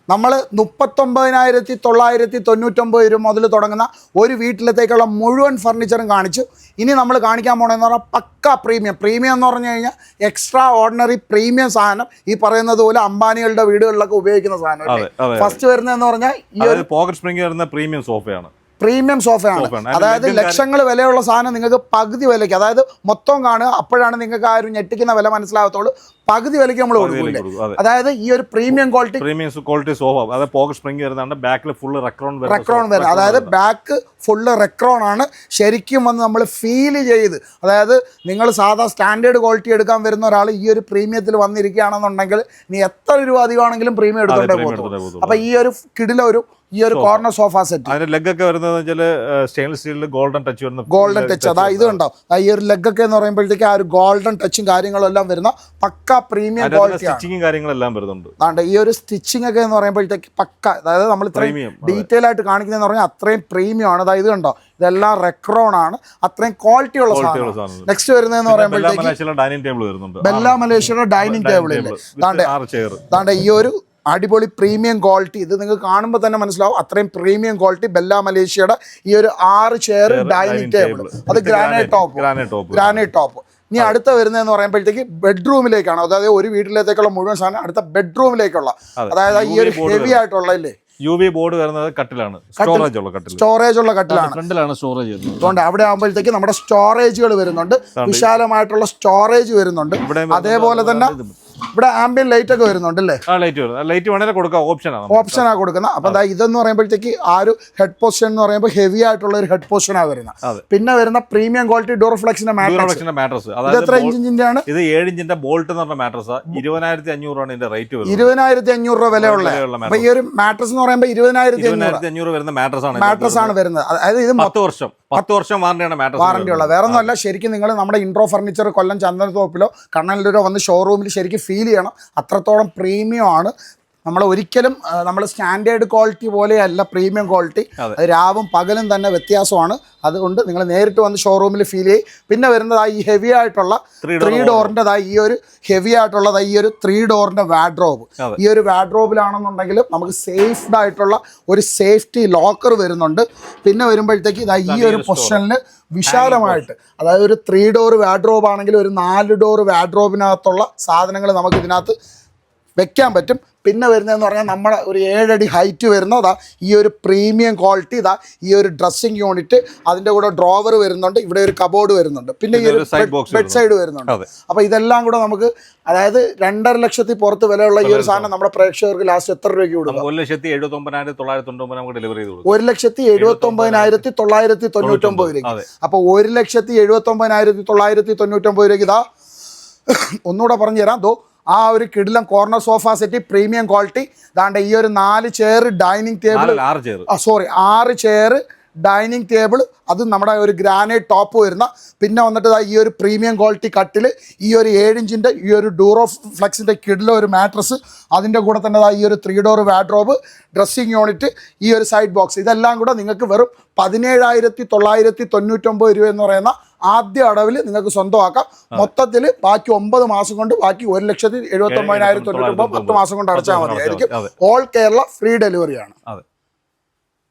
നമ്മൾ മുപ്പത്തൊമ്പതിനായിരത്തി തൊള്ളായിരത്തി തൊണ്ണൂറ്റൊമ്പത് രൂപ മുതൽ തുടങ്ങുന്ന ഒരു വീട്ടിലത്തേക്കുള്ള മുഴുവൻ ഫർണിച്ചറും കാണിച്ചു. ഇനി നമ്മൾ കാണിക്കാൻ പോകണമെന്ന് പറഞ്ഞാൽ പക്ക പ്രീമിയം പ്രീമിയം എന്ന് പറഞ്ഞു കഴിഞ്ഞാൽ എക്സ്ട്രാ ഓർഡിനറി പ്രീമിയം സാധനം. ഈ പറയുന്നത് പോലെ അംബാനികളുടെ വീടുകളിലൊക്കെ ഉപയോഗിക്കുന്ന സാധനം ഫസ്റ്റ് വരുന്നതെന്ന് പറഞ്ഞാൽ ഈ ഒരു പോക്കറ്റ് സ്പ്രിംഗ് വരുന്ന പ്രീമിയം സോഫയാണ് പ്രീമിയം സോഫയാണ്. അതായത് ലക്ഷങ്ങൾ വിലയുള്ള സാധനം നിങ്ങൾക്ക് പകുതി വിലയ്ക്ക് അതായത് മൊത്തം കാണുക അപ്പോഴാണ് നിങ്ങൾക്ക് ആ ഒരു ഞെട്ടിക്കുന്ന വില മനസ്സിലാകത്തുള്ളൂ. പകുതി വിലയ്ക്ക് നമ്മൾ കൊടുക്കില്ലേ അതായത് ഈ ഒരു premium quality premium quality sofa. അതായത് പോക്കറ്റ് സ്പ്രിംഗ് വരുന്നുണ്ട് ബാക്കിൽ ഫുള്ള് റെക്രോൺ റെക്രോൺ വരുന്നത്. അതായത് ബാക്ക് ഫുള്ള് റെക്രോൺ ആണ്. ശരിക്കും വന്ന് നമ്മൾ ഫീൽ ചെയ്ത് അതായത് നിങ്ങൾ സാധാ സ്റ്റാൻഡേർഡ് ക്വാളിറ്റി എടുക്കാൻ വരുന്ന ഒരാൾ ഈ ഒരു പ്രീമിയത്തിൽ വന്നിരിക്കുകയാണെന്നുണ്ടെങ്കിൽ നീ എത്ര രൂപ അധികമാണെങ്കിലും പ്രീമിയം എടുത്തോണ്ടേ പോകും അപ്പൊ ഈ ഒരു കിടില ഒരു ഈ ഒരു കോർണർ സോഫ സെറ്റ് അതിന്റെ ലെഗ് ഒക്കെ വരുന്നത് വെച്ചാൽ സ്റ്റെയിൻലെസ് സ്റ്റീലിൽ ഗോൾഡൻ ടച്ച് വരുന്ന ഗോൾഡൻ ടച്ച് അതാ ഇത് കണ്ടോ ആ ഈ ഒരു ലെഗ് ഒക്കെ എന്ന് പറയുമ്പോഴത്തേക്ക് ആ ഒരു ഗോൾഡൻ ടച്ചും കാര്യങ്ങളും എല്ലാം വരുന്ന പക്ക പ്രീമിയം ക്വാളിറ്റി സ്റ്റിച്ചിങ്ങും കാര്യങ്ങളെല്ലാം വരുന്നുണ്ട്. അതാണ്ട് ഈ ഒരു സ്റ്റിച്ചിങ് ഒക്കെ എന്ന് പറയുമ്പോഴത്തേക്ക് പക്ക അതായത് നമ്മൾ ഇത്രയും പ്രീമിയം ഡീറ്റെയിൽ ആയിട്ട് കാണിക്കുന്നതെന്ന് പറഞ്ഞാൽ അത്രയും പ്രീമിയം ആണ്. അതായത് ഉണ്ടോ കണ്ടോ ഇതെല്ലാം റെക്രോൺ ആണ്. അത്രയും ക്വാളിറ്റി ഉള്ള സാധനം നെക്സ്റ്റ് വരുന്നതെന്ന് പറയുമ്പോഴത്തേക്ക് ബെല്ല മലേഷ്യയുടെ ഡൈനിങ് ടേബിൾ ഇല്ലേ? താണ്ടെ ഈ ഒരു അടിപൊളി പ്രീമിയം ക്വാളിറ്റി ഇത് നിങ്ങൾക്ക് കാണുമ്പോൾ തന്നെ മനസ്സിലാവും. അത്രയും പ്രീമിയം ക്വാളിറ്റി ബെല്ല മലേഷ്യയുടെ ഈ ഒരു ആറ് ചെയർ ഡൈനിങ് ടേബിൾ അത് granite top granite top granite top ഇനി അടുത്ത വരുന്നതെന്ന് പറയുമ്പോഴത്തേക്ക് ബെഡ്റൂമിലേക്കാണ് അതായത് ഒരു വീട്ടിലേക്കുള്ള മുഴുവൻ സാധനം അടുത്ത ബെഡ്റൂമിലേക്കുള്ള അതായത് ഈ ഒരു ഹെവി ആയിട്ടുള്ള ഇല്ലേ? യു വി ബോർഡ് വരുന്നത് കട്ടിലാണ്. സ്റ്റോറേജ് ഉള്ള കട്ടിൽ സ്റ്റോറേജ് ഉള്ള കട്ടിലാണ്. ഫ്രണ്ടിലാണ് സ്റ്റോറേജ് അതുകൊണ്ട് അവിടെ ആകുമ്പോഴത്തേക്ക് നമ്മുടെ സ്റ്റോറേജുകൾ വരുന്നുണ്ട്. വിശാലമായിട്ടുള്ള സ്റ്റോറേജ് വരുന്നുണ്ട്. അതേപോലെ തന്നെ ഇവിടെ ആംബിയൻ ലൈറ്റ് ഒക്കെ വരുന്നുണ്ട് അല്ലേ ആ ലൈറ്റ് ലൈറ്റ് വേണേലും കൊടുക്കാം. ഓപ്ഷനാണ് ഓപ്ഷനാണ് കൊടുക്കുന്നത് അപ്പം ദാ ഇതെന്ന് പറയുമ്പോഴത്തേക്ക് ആ ഒരു ഹെഡ് പോസ്റ്റൻ എന്ന് പറയുമ്പോൾ ഹെവി ആയിട്ടുള്ള ഒരു ഹെഡ് പൊസിഷനാണ് വരുന്നത്. പിന്നെ വരുന്ന പ്രീമിയം ക്വാളിറ്റി ഡോർ ഫ്ലെക്സിന്റെ മാട്രസ് അതായത് എത്ര ഇഞ്ചിന്റെ ആണ്? ഇത് ഏഴ് ഇഞ്ചിന്റെ ബോൾട്ട് എന്ന് പറഞ്ഞ മാട്രസ് ഇരുപതിനായിരത്തി അഞ്ഞൂറാണ് ഇതിന്റെ റേറ്റ് വരുന്നത്. ഇരുപതിനായിരത്തി അഞ്ഞൂറ് രൂപ വിലയുള്ള. അപ്പൊ ഈ ഒരു മാട്രസ് എന്ന് പറയുമ്പോൾ ഇരുപതിനായിരത്തി അഞ്ഞൂറ് അഞ്ഞൂറ് വരുന്ന മാട്രസ് ആണ് മാട്രസ് ആണ് വരുന്നത്. അതായത് ഇത് പത്ത് വർഷം. പത്ത് വർഷം വാറണ്ടിയാണ് മാട്രസ് വാറണ്ടി ഉള്ള. വേറെ ഒന്നുമല്ല ശരിക്കും നിങ്ങൾ നമ്മുടെ ഇൻട്രോ ഫർണിച്ചർ കൊല്ലം ചന്ദനത്തോപ്പിലോ കണ്ണനല്ലൂരോ വന്ന് ഷോറൂമിൽ ശരിക്കും ഫീൽ ചെയ്യണം. അത്രത്തോളം പ്രീമിയം ആണ്. നമ്മൾ ഒരിക്കലും നമ്മൾ സ്റ്റാൻഡേർഡ് ക്വാളിറ്റി പോലെയല്ല പ്രീമിയം ക്വാളിറ്റി. അത്. രാവും പകലും തന്നെ വ്യത്യാസമാണ്. അതുകൊണ്ട് നിങ്ങൾ നേരിട്ട് വന്ന് ഷോറൂമിൽ ഫീൽ ചെയ്യും. പിന്നെ വരുന്നതായി ഈ ഹെവി ആയിട്ടുള്ള ത്രീ ഡോറിന്റെതായി ഈ ഒരു ഹെവി ആയിട്ടുള്ളതായി ഈ ഒരു ത്രീ ഡോറിന്റെ വാഡ്രോബ് ഈ ഒരു വാഡ്രോബിലാണെന്നുണ്ടെങ്കിലും നമുക്ക് സേഫ്ഡ് ആയിട്ടുള്ള ഒരു സേഫ്റ്റി ലോക്കർ വരുന്നുണ്ട്. പിന്നെ വരുമ്പോഴത്തേക്ക് ഇതാ ഈ ഒരു പൊസിഷനിൽ വിശാലമായിട്ട് അതായത് ഒരു ത്രീ ഡോർ വാഡ്രോബ് ആണെങ്കിൽ ഒരു നാല് ഡോർ വാഡ്രോബിനകത്തുള്ള സാധനങ്ങൾ നമുക്ക് ഇതിനകത്ത് വെക്കാൻ പറ്റും. പിന്നെ വരുന്നതെന്ന് പറഞ്ഞാൽ നമ്മുടെ ഒരു ഏഴടി ഹൈറ്റ് വരുന്നതാ. ഈ ഒരു പ്രീമിയം ക്വാളിറ്റി ഇതാ. ഈ ഒരു ഡ്രസ്സിങ് യൂണിറ്റ് അതിന്റെ കൂടെ ഡ്രോവർ വരുന്നുണ്ട്. ഇവിടെ ഒരു കബോർഡ് വരുന്നുണ്ട്. പിന്നെ ഈ ഒരു ബെഡ് സൈഡ് വരുന്നുണ്ട്. അപ്പോൾ ഇതെല്ലാം കൂടെ നമുക്ക് അതായത് രണ്ടര ലക്ഷത്തി പുറത്ത് വിലയുള്ള ഈ ഒരു സാധനം നമ്മുടെ പ്രേക്ഷകർക്ക് ലാസ്റ്റ് എത്ര രൂപയ്ക്ക് കൊടുക്കും? ഒരു ലക്ഷത്തി എഴുപത്തി ഒമ്പതിനായിരത്തി തൊള്ളായിരത്തി തൊണ്ണൂറ്റി നമുക്ക് ഡെലിവറി ചെയ്തു ഒരു ലക്ഷത്തി എഴുപത്തി ഒമ്പതിനായിരത്തി തൊള്ളായിരത്തി തൊണ്ണൂറ്റൊമ്പത് രൂപയ്ക്ക് അപ്പോൾ ഒരു ലക്ഷത്തി എഴുപത്തി ഒമ്പതിനായിരത്തി തൊള്ളായിരത്തി തൊണ്ണൂറ്റൊമ്പത് രൂപയ്ക്ക് ഇതാ. ഒന്നുകൂടെ പറഞ്ഞു തരാം ദോ ആ ഒരു കിടിലം corner sofa set premium quality ദാണ്ട് ഈ ഒരു നാല് ചെയർ ഡൈനിങ് ടേബിൾ സോറി ആറ് ചെയർ ഡൈനിങ് ടേബിൾ അത് നമ്മുടെ ഒരു ഗ്രാനൈറ്റ് ടോപ്പ് വരുന്ന. പിന്നെ വന്നിട്ട് ഈ ഒരു പ്രീമിയം ക്വാളിറ്റി കട്ടിൽ ഈ ഒരു ഏഴിഞ്ചിന്റെ ഈ ഒരു ഡൂറോ ഫ്ലെക്സിന്റെ കിഡിലെ ഒരു മാട്രസ് അതിന്റെ കൂടെ തന്നെ ഈ ഒരു three door wardrobe dressing unit ഈ ഒരു സൈഡ് ബോക്സ് ഇതെല്ലാം കൂടെ നിങ്ങൾക്ക് വെറും പതിനേഴായിരത്തി തൊള്ളായിരത്തി തൊണ്ണൂറ്റൊമ്പത് രൂപ എന്ന് പറയുന്ന ആദ്യ അടവിൽ നിങ്ങൾക്ക് സ്വന്തമാക്കാം. മൊത്തത്തിൽ ബാക്കി ഒമ്പത് മാസം കൊണ്ട് ബാക്കി ഒരു ലക്ഷത്തി എഴുപത്തി ഒമ്പതിനായിരത്തി തൊണ്ണൂറ്റി ഒമ്പത് പത്ത് മാസം കൊണ്ട് അടച്ചാൽ മതിയായിരിക്കും. All Kerala free ഡെലിവറിയാണ്